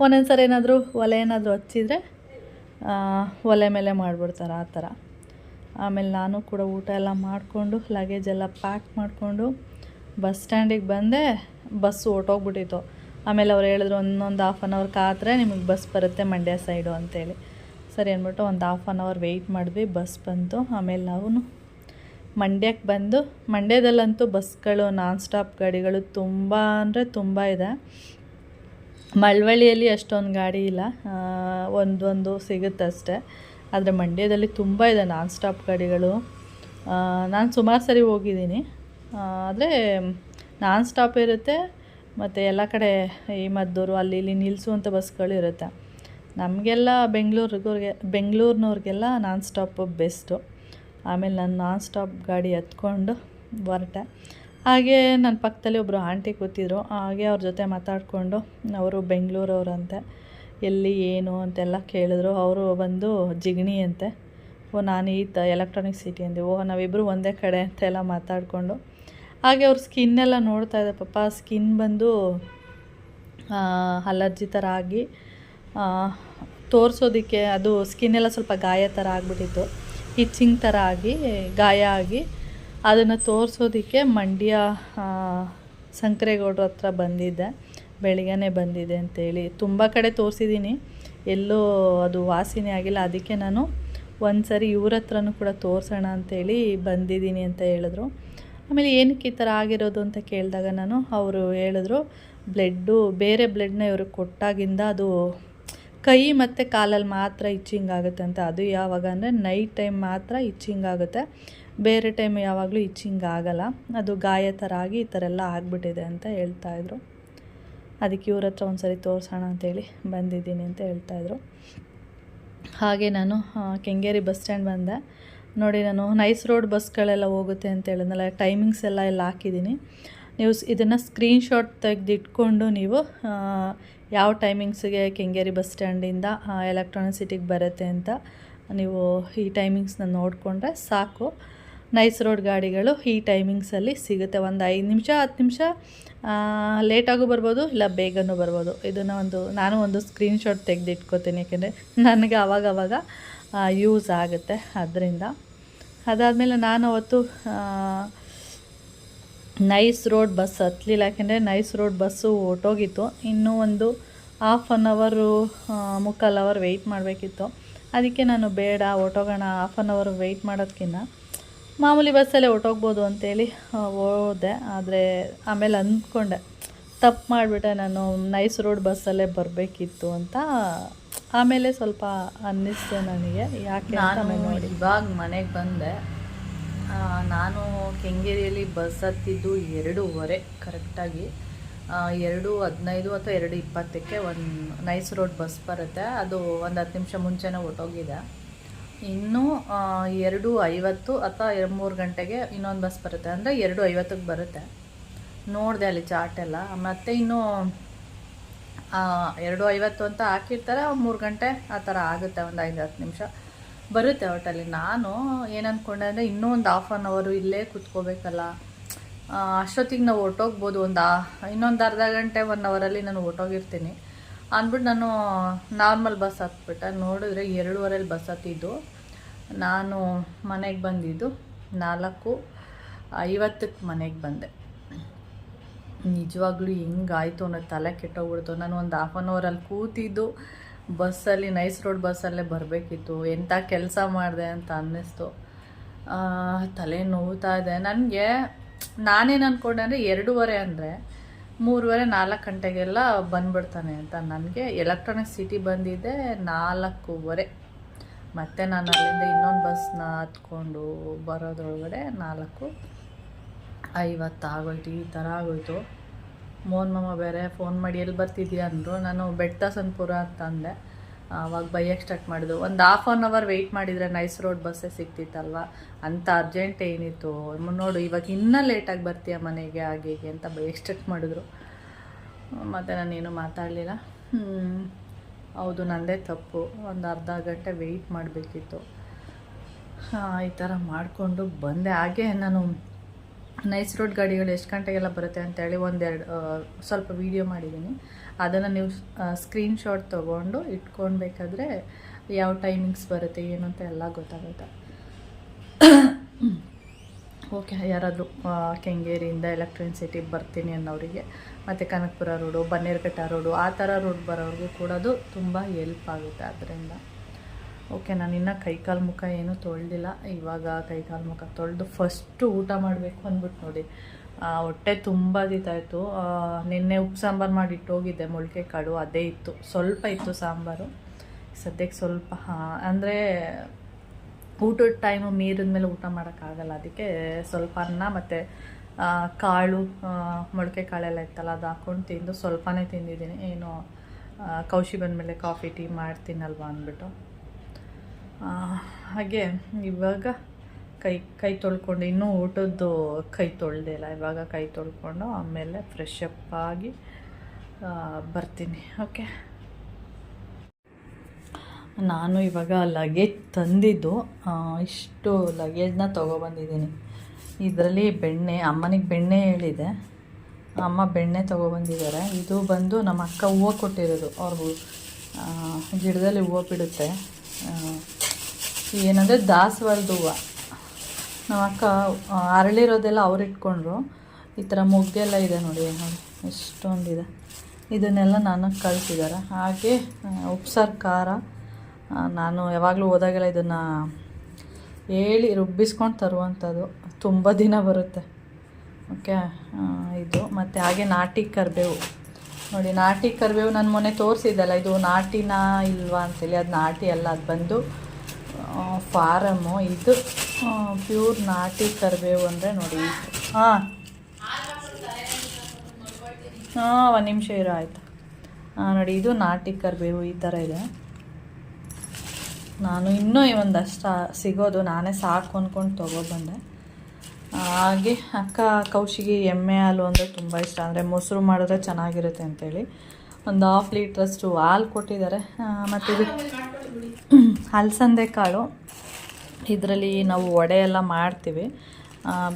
S1: ಒಂದೊಂದು ಸರಿ ಏನಾದರೂ ಒಲೆ ಏನಾದರೂ ಹಚ್ಚಿದರೆ ಒಲೆ ಮೇಲೆ ಮಾಡಿಬಿಡ್ತಾರೆ ಆ ಥರ. ಆಮೇಲೆ ನಾನು ಕೂಡ ಊಟ ಎಲ್ಲ ಮಾಡಿಕೊಂಡು ಲಗೇಜ್ ಎಲ್ಲ ಪ್ಯಾಕ್ ಮಾಡಿಕೊಂಡು ಬಸ್ ಸ್ಟ್ಯಾಂಡಿಗೆ ಬಂದೆ ಬಸ್ಸು ಹೊರ್ಟೋಗ್ಬಿಟ್ಟಿತ್ತು ಆಮೇಲೆ ಅವ್ರು ಹೇಳಿದ್ರು ಒಂದೊಂದು ಹಾಫ್ ಆನ್ ಅವರ್ ಕಾತ್ರೆ ನಿಮಗೆ ಬಸ್ ಬರುತ್ತೆ ಮಂಡ್ಯ ಸೈಡು ಅಂತೇಳಿ. ಸರಿ ಅಂದ್ಬಿಟ್ಟು ಒಂದು ಹಾಫ್ ಆನ್ ಅವರ್ ವೆಯ್ಟ್ ಮಾಡಿದ್ವಿ ಬಸ್ ಬಂತು. ಆಮೇಲೆ ನಾವು ಮಂಡ್ಯಕ್ಕೆ ಬಂದು, ಮಂಡ್ಯದಲ್ಲಂತೂ ಬಸ್ಗಳು ನಾನ್ ಸ್ಟಾಪ್ ಗಾಡಿಗಳು ತುಂಬ ಅಂದರೆ ತುಂಬ ಇದೆ. ಮಳವಳ್ಳಿಯಲ್ಲಿ ಅಷ್ಟೊಂದು ಗಾಡಿ ಇಲ್ಲ. ಒಂದೊಂದು ಸಿಗುತ್ತೆ ಅಷ್ಟೇ ಆದರೆ ಮಂಡ್ಯದಲ್ಲಿ ತುಂಬ ಇದೆ ನಾನ್ ಸ್ಟಾಪ್ ಗಾಡಿಗಳು ನಾನು ಸುಮಾರು ಸರಿ ಹೋಗಿದ್ದೀನಿ. ಆದರೆ ನಾನ್ ಸ್ಟಾಪ್ ಇರುತ್ತೆ. ಮತ್ತು ಎಲ್ಲ ಕಡೆ ಈ ಮದ್ದೂರು, ಅಲ್ಲಿ ಇಲ್ಲಿ ನಿಲ್ಲಿಸುವಂಥ ಬಸ್ಗಳು ಇರುತ್ತೆ. ನಮಗೆಲ್ಲ ಬೆಂಗಳೂರು ಬೆಂಗಳೂರಿನವ್ರಿಗೆಲ್ಲ ನಾನ್ ಸ್ಟಾಪ್ ಬೆಸ್ಟು ಆಮೇಲೆ ನಾನು ನಾನ್ ಸ್ಟಾಪ್ ಗಾಡಿ ಹತ್ಕೊಂಡು ಹೊರಟೆ. ಹಾಗೆ ನನ್ನ ಪಕ್ಕದಲ್ಲಿ ಒಬ್ಬರು ಆಂಟಿ ಕೂತಿದ್ರು. ಹಾಗೆ ಅವ್ರ ಜೊತೆ ಮಾತಾಡಿಕೊಂಡು ಅವರು ಬೆಂಗಳೂರವ್ರಂತೆ. ಎಲ್ಲಿ, ಏನು ಅಂತೆಲ್ಲ ಕೇಳಿದ್ರು. ಅವರು ಬಂದು, ಜಿಗಣಿ ಅಂತೆ. ಓ, ನಾನು ಈ ತ ಎಲೆಕ್ಟ್ರಾನಿಕ್ ಸಿಟಿ ಅಂದೆ. ಓ ನಾವಿಬ್ಬರು ಒಂದೇ ಕಡೆ ಅಂತೆಲ್ಲ ಮಾತಾಡಿಕೊಂಡು ಹಾಗೆ ಅವ್ರ ಸ್ಕಿನ್ನೆಲ್ಲ ನೋಡ್ತಾ ಇದ್ದೆ ಪಾಪ. ಸ್ಕಿನ್ ಬಂದು ಅಲರ್ಜಿ ಥರ ಆಗಿ ತೋರಿಸೋದಕ್ಕೆ ಅದು ಸ್ಕಿನ್ನೆಲ್ಲ ಸ್ವಲ್ಪ ಗಾಯ ಥರ ಆಗಿಬಿಟ್ಟಿತ್ತು. ಇಚ್ಚಿಂಗ್ ಥರ ಆಗಿ, ಗಾಯ ಆಗಿ ಅದನ್ನು ತೋರಿಸೋದಕ್ಕೆ ಮಂಡ್ಯ ಸಂಕ್ರೇಗೌಡ್ರ ಹತ್ರ ಬಂದಿದ್ದೆ. ಬೆಳಿಗ್ಗೆನೇ ಬಂದಿದೆ ಅಂತೇಳಿ. ತುಂಬ ಕಡೆ ತೋರಿಸಿದ್ದೀನಿ. ಎಲ್ಲೂ ಅದು ವಾಸಿನೇ ಆಗಿಲ್ಲ. ಅದಕ್ಕೆ ನಾನು ಒಂದು ಸರಿ ಇವ್ರ ಹತ್ರನೂ ಕೂಡ ತೋರಿಸೋಣ ಅಂತೇಳಿ ಬಂದಿದ್ದೀನಿ ಅಂತ ಹೇಳಿದ್ರು. ಆಮೇಲೆ ಏನಕ್ಕೆ ಈ ಥರ ಆಗಿರೋದು ಅಂತ ಕೇಳಿದಾಗ ನಾನು, ಅವರು ಹೇಳಿದ್ರು, ಬ್ಲಡ್ಡು, ಬೇರೆ ಬ್ಲಡ್ನ ಇವ್ರಿಗೆ ಕೊಟ್ಟಾಗಿಂದ ಅದು ಕೈ ಮತ್ತು ಕಾಲಲ್ಲಿ ಮಾತ್ರ ಇಚ್ಚಿಂಗ್ ಆಗುತ್ತೆ ಅಂತ. ಅದು ಯಾವಾಗ ಅಂದರೆ ನೈಟ್ ಟೈಮ್ ಮಾತ್ರ ಇಚ್ಚಿಂಗ್ ಆಗುತ್ತೆ. ಬೇರೆ ಟೈಮ್ ಯಾವಾಗಲೂ ಇಚ್ಚಿಂಗ್ ಆಗಲ್ಲ. ಅದು ಗಾಯ ಥರ ಆಗಿ ಈ ಥರ ಎಲ್ಲ ಆಗಿಬಿಟ್ಟಿದೆ ಅಂತ ಹೇಳ್ತಾಯಿದ್ರು ಅದಕ್ಕೆ ಇವ್ರ ಹತ್ರ ಒಂದು ಸರಿ ತೋರಿಸೋಣ ಅಂತೇಳಿ ಬಂದಿದ್ದೀನಿ ಅಂತ ಹೇಳ್ತಾಯಿದ್ರು ಹಾಗೆ ನಾನು ಕೆಂಗೇರಿ ಬಸ್ ಸ್ಟ್ಯಾಂಡ್ ಬಂದೆ. ನೋಡಿ ನಾನು ನೈಸ್ ರೋಡ್ ಬಸ್ಗಳೆಲ್ಲ ಹೋಗುತ್ತೆ ಅಂತ ಹೇಳಿದ್ನಲ್ಲ ಟೈಮಿಂಗ್ಸ್ ಎಲ್ಲ ಎಲ್ಲ ಹಾಕಿದ್ದೀನಿ. ನೀವು ಇದನ್ನು ಸ್ಕ್ರೀನ್ಶಾಟ್ ತೆಗೆದಿಟ್ಕೊಂಡು ನೀವು ಯಾವ ಟೈಮಿಂಗ್ಸಿಗೆ ಕೆಂಗೇರಿ ಬಸ್ ಸ್ಟ್ಯಾಂಡಿಂದ ಎಲೆಕ್ಟ್ರಾನಿಕ್ ಸಿಟಿಗೆ ಬರುತ್ತೆ ಅಂತ ನೀವು ಈ ಟೈಮಿಂಗ್ಸ್ನ ನೋಡಿಕೊಂಡ್ರೆ ಸಾಕು. ನೈಸ್ ರೋಡ್ ಗಾಡಿಗಳು ಈ ಟೈಮಿಂಗ್ಸಲ್ಲಿ ಸಿಗುತ್ತೆ. ಒಂದು ಐದು ನಿಮಿಷ, ಹತ್ತು ನಿಮಿಷ ಲೇಟಾಗೂ ಬರ್ಬೋದು, ಇಲ್ಲ ಬೇಗನೂ ಬರ್ಬೋದು. ಇದನ್ನು ಒಂದು, ನಾನು ಒಂದು ಸ್ಕ್ರೀನ್ಶಾಟ್ ತೆಗೆದಿಟ್ಕೋತೀನಿ. ಯಾಕೆಂದರೆ ನನಗೆ ಅವಾಗ ಯೂಸ್ ಆಗುತ್ತೆ. ಅದರಿಂದ ಅದಾದಮೇಲೆ ನಾನು ಅವತ್ತು ನೈಸ್ ರೋಡ್ ಬಸ್ ಹತ್ತಲಿಲ್ಲ ಯಾಕೆಂದರೆ ನೈಸ್ ರೋಡ್ ಬಸ್ಸು ಹೊಟ್ಟೋಗಿತ್ತು ಇನ್ನೂ ಒಂದು ಹಾಫ್ ಆನ್ ಅವರು ಮುಕ್ಕಾಲು ಅವರ್ ವೆಯ್ಟ್ ಮಾಡಬೇಕಿತ್ತು. ಅದಕ್ಕೆ ನಾನು ಬೇಡ ಹೊಟ್ಟೋಗೋಣ ಹಾಫ್ ಆನ್ ಅವರ್ ವೆಯ್ಟ್ ಮಾಡೋದಕ್ಕಿಂತ ಮಾಮೂಲಿ ಬಸ್ಸಲ್ಲೇ ಹೊಟ್ಟೋಗ್ಬೋದು ಅಂತೇಳಿ ಹೋದೆ. ಆದರೆ ಆಮೇಲೆ ಅಂದ್ಕೊಂಡೆ, ತಪ್ಪು ಮಾಡಿಬಿಟ್ಟೆ, ನಾನು ನೈಸ್ ರೋಡ್ ಬಸ್ಸಲ್ಲೇ ಬರಬೇಕಿತ್ತು ಅಂತ ಆಮೇಲೆ ಸ್ವಲ್ಪ ಅನ್ನಿಸ್ತು ನನಗೆ. ಯಾಕೆ ನಾನು ಇವಾಗ ಮನೆಗೆ ಬಂದೆ. ನಾನು ಕೆಂಗೇರಿಯಲ್ಲಿ ಬಸ್ ಹತ್ತಿದ್ದು ಎರಡೂವರೆ ಕರೆಕ್ಟಾಗಿ ಎರಡು ಹದಿನೈದು ಅಥವಾ ಎರಡು ಇಪ್ಪತ್ತಕ್ಕೆ ಒಂದು ನೈಸ್ ರೋಡ್ ಬಸ್ ಬರುತ್ತೆ. ಅದು ಒಂದು ಹತ್ತು ನಿಮಿಷ ಮುಂಚೆನೇ ಹೊರ್ಟೋಗಿದೆ. ಇನ್ನೂ ಎರಡು ಐವತ್ತು ಅಥವಾ ಎರಡು ಮೂರು ಗಂಟೆಗೆ ಇನ್ನೊಂದು ಬಸ್ ಬರುತ್ತೆ. ಅಂದರೆ ಎರಡು ಐವತ್ತಕ್ಕೆ ಬರುತ್ತೆ. ನೋಡಿದೆ ಅಲ್ಲಿ ಚಾರ್ಟ್ ಎಲ್ಲ. ಮತ್ತು ಇನ್ನು ಎರಡು ಐವತ್ತು ಅಂತ ಹಾಕಿರ್ತಾರೆ ಮೂರು ಗಂಟೆ ಆ ಥರ ಆಗುತ್ತೆ, ಒಂದು ಐದು ಹತ್ತು ನಿಮಿಷ ಬರುತ್ತೆ ಒಟ್ಟಲ್ಲಿ. ನಾನು ಏನು ಅಂದ್ಕೊಂಡೆ ಅಂದರೆ ಇನ್ನೂ ಒಂದು ಹಾಫ್ ಆನ್ ಅವರು ಇಲ್ಲೇ ಕುತ್ಕೋಬೇಕಲ್ಲ. ಅಷ್ಟೊತ್ತಿಗೆ ನಾವು ಹೊಟ್ಟೋಗ್ಬೋದು ಒಂದು ಇನ್ನೊಂದು ಅರ್ಧ ಗಂಟೆ ಒನ್ ಅವರಲ್ಲಿ ನಾನು ಹೊಟ್ಟೋಗಿರ್ತೀನಿ ಅಂದ್ಬಿಟ್ಟು ನಾನು ನಾರ್ಮಲ್ ಬಸ್ ಹತ್ಬಿಟ್ಟೆ. ನೋಡಿದ್ರೆ ಎರಡೂವರೆಲಿ ಬಸ್ ಹತ್ತಿದ್ದು. ನಾನು ಮನೆಗೆ ಬಂದಿದ್ದು ನಾಲ್ಕು ಐವತ್ತಕ್ಕೆ ಮನೆಗೆ ಬಂದೆ. ನಿಜವಾಗ್ಲೂ ಹೆಂಗಾಯ್ತು ಅನ್ನೋ ತಲೆ ಕೆಟ್ಟೋಗ್ಬಿಡ್ತು. ನಾನು ಒಂದು ಹಾಫ್ ಆನ್ ಅವರಲ್ಲಿ ಕೂತಿದ್ದು ಬಸ್ಸಲ್ಲಿ ನೈಸ್ ರೋಡ್ ಬಸ್ಸಲ್ಲೇ ಬರಬೇಕಿತ್ತು. ಎಂಥ ಕೆಲಸ ಮಾಡಿದೆ ಅಂತ ಅನ್ನಿಸ್ತು. ತಲೆ ನೋವ್ತಾ ಇದೆ. ನನಗೆ, ನಾನೇನು ಅಂದ್ಕೊಂಡೆ ಅಂದರೆ ಎರಡೂವರೆ ಅಂದರೆ ಮೂರುವರೆ, ನಾಲ್ಕು ಗಂಟೆಗೆಲ್ಲ ಬಂದ್ಬಿಡ್ತಾನೆ ಅಂತ ನನಗೆ. ಎಲೆಕ್ಟ್ರಾನಿಕ್ ಸಿಟಿ ಬಂದಿದ್ದೆ ನಾಲ್ಕೂವರೆ. ಮತ್ತೆ ನಾನು ಅಲ್ಲಿಂದ ಇನ್ನೊಂದು ಬಸ್ನ ಹತ್ಕೊಂಡು ಬರೋದ್ರೊಳಗಡೆ ನಾಲ್ಕು ಐವತ್ತಾಗೋಯ್ತು, ಈ ಥರ ಆಗೋಯ್ತು. ಮೋಹನ್ ಮಾಮ ಬೇರೆ ಫೋನ್ ಮಾಡಿ ಎಲ್ಲಿ ಬರ್ತಿದ್ಯಾ ಅಂದರು, ನಾನು ಬೆಟ್ಟಸನ್ಪುರ ಅಂತ ಅಂದೆ. ಆವಾಗ ಬೈಯಕ್ಕೆ ಸ್ಟಾರ್ಟ್ ಮಾಡಿದ್ರು ಒಂದು ಹಾಫ್ ಆನ್ ಅವರ್ ವೆಯ್ಟ್ ಮಾಡಿದರೆ ನೈಸ್ ರೋಡ್ ಬಸ್ಸೇ ಸಿಗ್ತಿತ್ತಲ್ವ ಅಂತ ಅರ್ಜೆಂಟ್ ಏನಿತ್ತು. ನೋಡು, ಇವಾಗ ಇನ್ನೂ ಲೇಟಾಗಿ ಬರ್ತೀಯ ಮನೆಗೆ, ಹಾಗೆ ಹೀಗೆ ಅಂತ ಬೈಯಕ್ಕೆ ಸ್ಟಾರ್ಟ್ ಮಾಡಿದ್ರು. ಮತ್ತು ನಾನೇನು ಮಾತಾಡಲಿಲ್ಲ. ಹೌದು ನನ್ನದೇ ತಪ್ಪು. ಒಂದು ಅರ್ಧ ಗಂಟೆ ವೆಯ್ಟ್ ಮಾಡಬೇಕಿತ್ತು. ಈ ಥರ ಮಾಡಿಕೊಂಡು ಬಂದೆ. ಹಾಗೆ ನಾನು ನೈಸ್ ರೋಡ್ ಗಾಡಿಗಳು ಎಷ್ಟು ಗಂಟೆಗೆಲ್ಲ ಬರುತ್ತೆ ಅಂತೇಳಿ ಒಂದೆರಡು ಸ್ವಲ್ಪ ವೀಡಿಯೋ ಮಾಡಿದ್ದೀನಿ ಅದನ್ನು ನೀವು ಸ್ಕ್ರೀನ್ಶಾಟ್ ತೊಗೊಂಡು ಇಟ್ಕೊಳ್ಬೇಕಾದ್ರೆ ಯಾವ ಟೈಮಿಂಗ್ಸ್ ಬರುತ್ತೆ, ಏನು ಅಂತ ಎಲ್ಲ ಗೊತ್ತಾಗುತ್ತೆ. ಓಕೆ ಯಾರಾದರೂ ಕೆಂಗೇರಿಯಿಂದ ಎಲೆಕ್ಟ್ರಾನಿಕ್ ಸಿಟಿಗೆ ಬರ್ತೀನಿ ಅನ್ನೋರಿಗೆ, ಮತ್ತು ಕನಕಪುರ ರೋಡು ಬನ್ನೇರ್ಘಟ್ಟ ರೋಡು ಆ ಥರ ರೋಡ್ ಬರೋರಿಗೂ ಕೂಡ ಅದು ತುಂಬ ಹೆಲ್ಪ್ ಆಗುತ್ತೆ ಅದರಿಂದ. ಓಕೆ ನಾನು ಇನ್ನೂ ಕೈಕಾಲು ಮುಖ ಏನೂ ತೊಳೆದಿಲ್ಲ. ಇವಾಗ ಕೈಕಾಲು ಮುಖ ತೊಳೆದು ಫಸ್ಟು ಊಟ ಮಾಡಬೇಕು ಅಂದ್ಬಿಟ್ಟು ನೋಡಿ. ಹೊಟ್ಟೆ ತುಂಬ ಇತ್ತು ನಿನ್ನೆ ಉಪ್ಪು ಸಾಂಬಾರು ಮಾಡಿ ಇಟ್ಟೋಗಿದ್ದೆ. ಮೊಳಕೆ ಕಾಳು ಅದೇ ಇತ್ತು. ಸ್ವಲ್ಪ ಇತ್ತು ಸಾಂಬಾರು. ಸದ್ಯಕ್ಕೆ ಸ್ವಲ್ಪ ಅಂದರೆ ಊಟದ ಟೈಮು ಮೀರಿದ ಮೇಲೆ ಊಟ ಮಾಡೋಕ್ಕಾಗಲ್ಲ ಅದಕ್ಕೆ ಸ್ವಲ್ಪ ಅನ್ನ ಮತ್ತು ಕಾಳು ಮೊಳಕೆ ಕಾಳೆಲ್ಲ ಇತ್ತಲ್ಲ, ಅದು ಹಾಕ್ಕೊಂಡು ತಿಂದು ಸ್ವಲ್ಪನೇ ತಿಂದಿದ್ದೀನಿ. ಏನು ಕೌಶಿ ಬಂದಮೇಲೆ ಕಾಫಿ, ಟೀ ಮಾಡ್ತೀನಲ್ವ ಅಂದ್ಬಿಟ್ಟು. ಹಾಗೆ ಇವಾಗ ಕೈ ಕೈ ತೊಳ್ಕೊಂಡು ಇನ್ನೂ ಊಟದ್ದು ಕೈ ತೊಳ್ದೇ ಇಲ್ಲ. ಇವಾಗ ಕೈ ತೊಳ್ಕೊಂಡು ಆಮೇಲೆ ಫ್ರೆಶ್ ಅಪ್ ಆಗಿ ಬರ್ತೀನಿ. ಓಕೆ ನಾನು ಇವಾಗ ಲಗೇಜ್ ತಂದಿದ್ದು ಇಷ್ಟು ಲಗೇಜ್ನ ತೊಗೊಬಂದಿದ್ದೀನಿ. ಇದರಲ್ಲಿ ಬೆಣ್ಣೆ, ಅಮ್ಮನಿಗೆ ಬೆಣ್ಣೆ ಹೇಳಿದೆ. ಅಮ್ಮ ಬೆಣ್ಣೆ ತೊಗೊಬಂದಿದ್ದಾರೆ. ಇದು ಬಂದು ನಮ್ಮ ಅಕ್ಕ ಹೂವು ಕೊಟ್ಟಿರೋದು. ಅವ್ರಿಗೂ ಗಿಡದಲ್ಲಿ ಹೂವು ಬಿಡುತ್ತೆ. ಏನಂದರೆ ದಾಸವಾಳದ ಹೂವು. ನಮ್ಮ ಅಕ್ಕ ಅರಳಿರೋದೆಲ್ಲ ಅವ್ರು ಇಟ್ಕೊಂಡ್ರು. ಈ ಥರ ಮೊಗ್ಗೆಲ್ಲ ಇದೆ ನೋಡಿ ನೋಡಿ ಎಷ್ಟೊಂದಿದೆ. ಇದನ್ನೆಲ್ಲ ನಾನು ಕಳಿಸಿದ್ದಾರೆ. ಹಾಗೆ ಉಪ್ಸಾರು ಖಾರ ನಾನು ಯಾವಾಗಲೂ ಹೋದಾಗೆಲ್ಲ ಇದನ್ನು ಹೇಳಿ ರುಬ್ಬಿಸ್ಕೊಂಡು ತರುವಂಥದ್ದು. ತುಂಬ ದಿನ ಬರುತ್ತೆ. ಓಕೆ ಇದು. ಮತ್ತು ಹಾಗೆ ನಾಟಿ ಕರಿಬೇವು. ನೋಡಿ, ನಾಟಿ ಕರಿಬೇವು ನಾನು ಮೊನ್ನೆ ತೋರಿಸಿದ್ದಲ್ಲ, ಇದು ನಾಟಿನಾ ಇಲ್ವಾ ಅಂತೇಳಿ. ಅದು ನಾಟಿ ಅಲ್ಲ, ಅದು ಬಂದು ಫಾರಮ್ಮು ಇದು ಪ್ಯೂರ್ ನಾಟಿ ಕರಿಬೇವು ಅಂದರೆ ನೋಡಿ. ಹಾಂ. ಹಾಂ, ಒಂದು ನಿಮಿಷ ಇರೋ, ಆಯಿತು. ಹಾಂ, ನೋಡಿ, ಇದು ನಾಟಿ ಕರಿಬೇವು ಈ ಥರ ಇದೆ. ನಾನು ಇನ್ನೂ ಒಂದಷ್ಟು ಸಿಗೋದು, ನಾನೇ ಸಾಕು ಅಂದ್ಕೊಂಡು ತೊಗೊಬಂದೆ. ಹಾಗೆ, ಅಕ್ಕ ಕೌಶಿಗೆ ಎಮ್ಮೆ ಹಾಲು ಅಂದರೆ ತುಂಬ ಇಷ್ಟ. ಅಂದರೆ ಮೊಸರು ಮಾಡಿದ್ರೆ ಚೆನ್ನಾಗಿರುತ್ತೆ ಅಂತೇಳಿ. ಒಂದು ಹಾಫ್ ಲೀಟ್ರಷ್ಟು ಹಾಲು ಕೊಟ್ಟಿದ್ದಾರೆ. ಮತ್ತು ಇದು ಅಲಸಂದೆ ಕಾಳು. ಇದರಲ್ಲಿ ನಾವು ವಡೆ ಎಲ್ಲ ಮಾಡ್ತೀವಿ.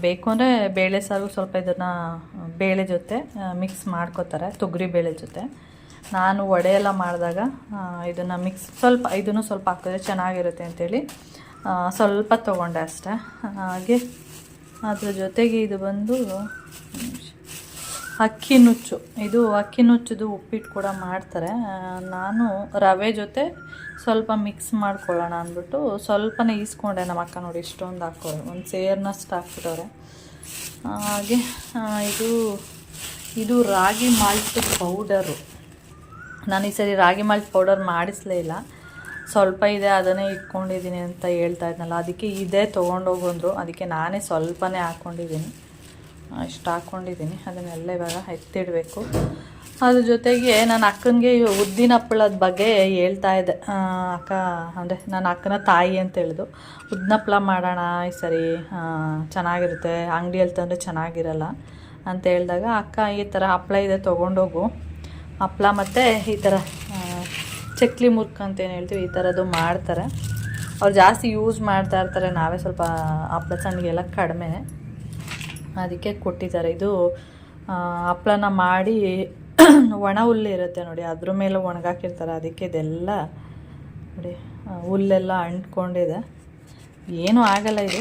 S1: ಬೇಕು ಅಂದರೆ ಬೇಳೆ ಸಾರು ಸ್ವಲ್ಪ ಇದನ್ನು ಬೇಳೆ ಜೊತೆ ಮಿಕ್ಸ್ ಮಾಡ್ಕೋತಾರೆ, ತೊಗರಿ ಬೇಳೆ ಜೊತೆ. ನಾನು ವಡೆ ಎಲ್ಲ ಮಾಡಿದಾಗ ಇದನ್ನು ಮಿಕ್ಸ್ ಸ್ವಲ್ಪ, ಇದನ್ನು ಸ್ವಲ್ಪ ಹಾಕಿದ್ರೆ ಚೆನ್ನಾಗಿರುತ್ತೆ ಅಂಥೇಳಿ ಸ್ವಲ್ಪ ತೊಗೊಂಡೆ ಅಷ್ಟೇ. ಹಾಗೆ ಅದ್ರ ಜೊತೆಗೆ ಇದು ಬಂದು. ಅಕ್ಕಿ ನುಚ್ಚು ಇದು ಅಕ್ಕಿ ನುಚ್ಚದು ಉಪ್ಪಿಟ್ಟು ಕೂಡ ಮಾಡ್ತಾರೆ. ನಾನು ರವೆ ಜೊತೆ ಸ್ವಲ್ಪ ಮಿಕ್ಸ್ ಮಾಡ್ಕೊಳ್ಳೋಣ ಅಂದ್ಬಿಟ್ಟು ಸ್ವಲ್ಪನೇ ಈಸ್ಕೊಂಡೆ ನಮ್ಮ ಅಕ್ಕ ನೋಡಿ ಇಷ್ಟೊಂದು ಹಾಕೋರು ಒಂದು ಸೇರ್ನಷ್ಟು ಹಾಕ್ಬಿಟ್ಟವ್ರೆ. ಹಾಗೆ ಇದು ಇದು ರಾಗಿ ಮಾಲ್ಟ್ ಪೌಡರು ನಾನು ಈ ಸರಿ ರಾಗಿ ಮಾಲ್ಟ್ ಪೌಡರ್ ಮಾಡಿಸಲೇ ಇಲ್ಲ. ಸ್ವಲ್ಪ ಇದೆ, ಅದನ್ನೇ ಇಟ್ಕೊಂಡಿದ್ದೀನಿ ಅಂತ ಹೇಳ್ತಾ ಇದ್ನಲ್ಲ. ಅದಕ್ಕೆ ಇದೇ ತೊಗೊಂಡೋಗಂದ್ರು ಅದಕ್ಕೆ ನಾನೇ ಸ್ವಲ್ಪನೇ ಹಾಕ್ಕೊಂಡಿದ್ದೀನಿ. ಇಷ್ಟು ಹಾಕ್ಕೊಂಡಿದ್ದೀನಿ ಅದನ್ನೆಲ್ಲ ಇವಾಗ ಎತ್ತಿಡಬೇಕು. ಅದ್ರ ಜೊತೆಗೆ ನನ್ನ ಅಕ್ಕನಿಗೆ ಉದ್ದಿನ ಹಪ್ಪಳದ ಬಗ್ಗೆ ಹೇಳ್ತಾ ಇದ್ದೆ. ಅಕ್ಕ, ಅಂದರೆ ನನ್ನ ಅಕ್ಕನ ತಾಯಿ ಅಂತ ಹೇಳಿದು ಉದ್ದಿನ ಹಪ್ಪಳ ಮಾಡೋಣ, ಈ ಸರಿ ಚೆನ್ನಾಗಿರುತ್ತೆ. ಅಂಗಡಿಯಲ್ಲಿ ತಂದರೆ ಚೆನ್ನಾಗಿರಲ್ಲ ಅಂತ ಹೇಳಿದಾಗ, ಅಕ್ಕ, ಈ ಥರ ಹಪ್ಪಳ ಇದೆ, ತೊಗೊಂಡೋಗು. ಹಪ್ಪಳ ಮತ್ತು ಈ ಥರ ಚಕ್ಲಿ ಮುರ್ಕ ಅಂತ ಏನು ಹೇಳ್ತೀವಿ, ಈ ಥರದ್ದು ಮಾಡ್ತಾರೆ. ಅವ್ರು ಜಾಸ್ತಿ ಯೂಸ್ ಮಾಡ್ತಾ ಇರ್ತಾರೆ. ನಾವೇ ಸ್ವಲ್ಪ ಹಪ್ಪಳ ಸಣ್ಣಗೆಲ್ಲ ಕಡಿಮೆ. ಅದಕ್ಕೆ ಕೊಟ್ಟಿದ್ದಾರೆ. ಇದು ಹಪ್ಪಳನ ಮಾಡಿ ಒಣ ಹುಲ್ಲು ಇರುತ್ತೆ ನೋಡಿ, ಅದ್ರ ಮೇಲೆ ಒಣಗಾಕಿರ್ತಾರೆ. ಅದಕ್ಕೆ ಇದೆಲ್ಲ ನೋಡಿ ಹುಲ್ಲೆಲ್ಲ ಅಂಟ್ಕೊಂಡಿದೆ. ಏನೂ ಆಗಲ್ಲ ಇದು.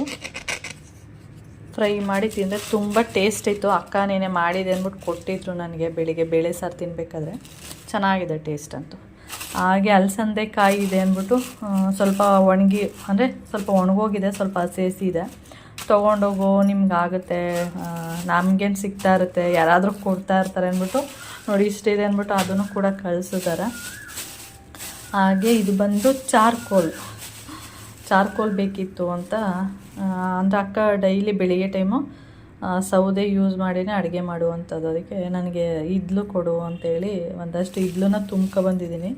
S1: ಫ್ರೈ ಮಾಡಿ ತಿಂದರೆ ತುಂಬ ಟೇಸ್ಟ್ ಇತ್ತು. ಅಕ್ಕ ನೀನೆ ಮಾಡಿದೆ ಅಂದ್ಬಿಟ್ಟು ಕೊಟ್ಟಿದ್ರು ನನಗೆ ಬೆಳಿಗ್ಗೆ. ಬೇಳೆ ಸಾರು ತಿನ್ನಬೇಕಾದ್ರೆ ಚೆನ್ನಾಗಿದೆ ಟೇಸ್ಟ್ ಅಂತೂ. ಹಾಗೆ ಅಲಸಂದೆ ಕಾಯಿ ಇದೆ ಅಂದ್ಬಿಟ್ಟು ಸ್ವಲ್ಪ ಒಣಗಿ, ಅಂದರೆ ಸ್ವಲ್ಪ ಒಣಗೋಗಿದೆ, ಸ್ವಲ್ಪ ಹಸಿ ಇದೆ. ತೊಗೊಂಡೋಗು ನಿಮ್ಗೆ ಆಗುತ್ತೆ ನಮಗೇನು ಸಿಗ್ತಾ ಇರುತ್ತೆ, ಯಾರಾದರೂ ಕೊಡ್ತಾ ಇರ್ತಾರೆ ಅಂದ್ಬಿಟ್ಟು, ನೋಡಿ ಇಷ್ಟಿದೆ ಅಂದ್ಬಿಟ್ಟು ಅದನ್ನು ಕೂಡ ಕಳಿಸಿದ್ದಾರೆ ಹಾಗೆ ಇದು ಬಂದು ಚಾರ್ಕೋಲ್. ಚಾರ್ಕೋಲ್ ಬೇಕಿತ್ತು ಅಂತ ಅಂದರೆ ಅಕ್ಕ ಡೈಲಿ ಬೆಳಿಗ್ಗೆ ಟೈಮು ಸೌದೆ ಯೂಸ್ ಮಾಡಿನೇ ಅಡುಗೆ ಮಾಡುವಂಥದ್ದು. ಅದಕ್ಕೆ ನನಗೆ ಇದ್ಲು ಕೊಡು ಅಂತೇಳಿ ಒಂದಷ್ಟು ಇದ್ಲನ್ನ ತುಂಬ್ಕೊ ಬಂದಿದ್ದೀನಿ.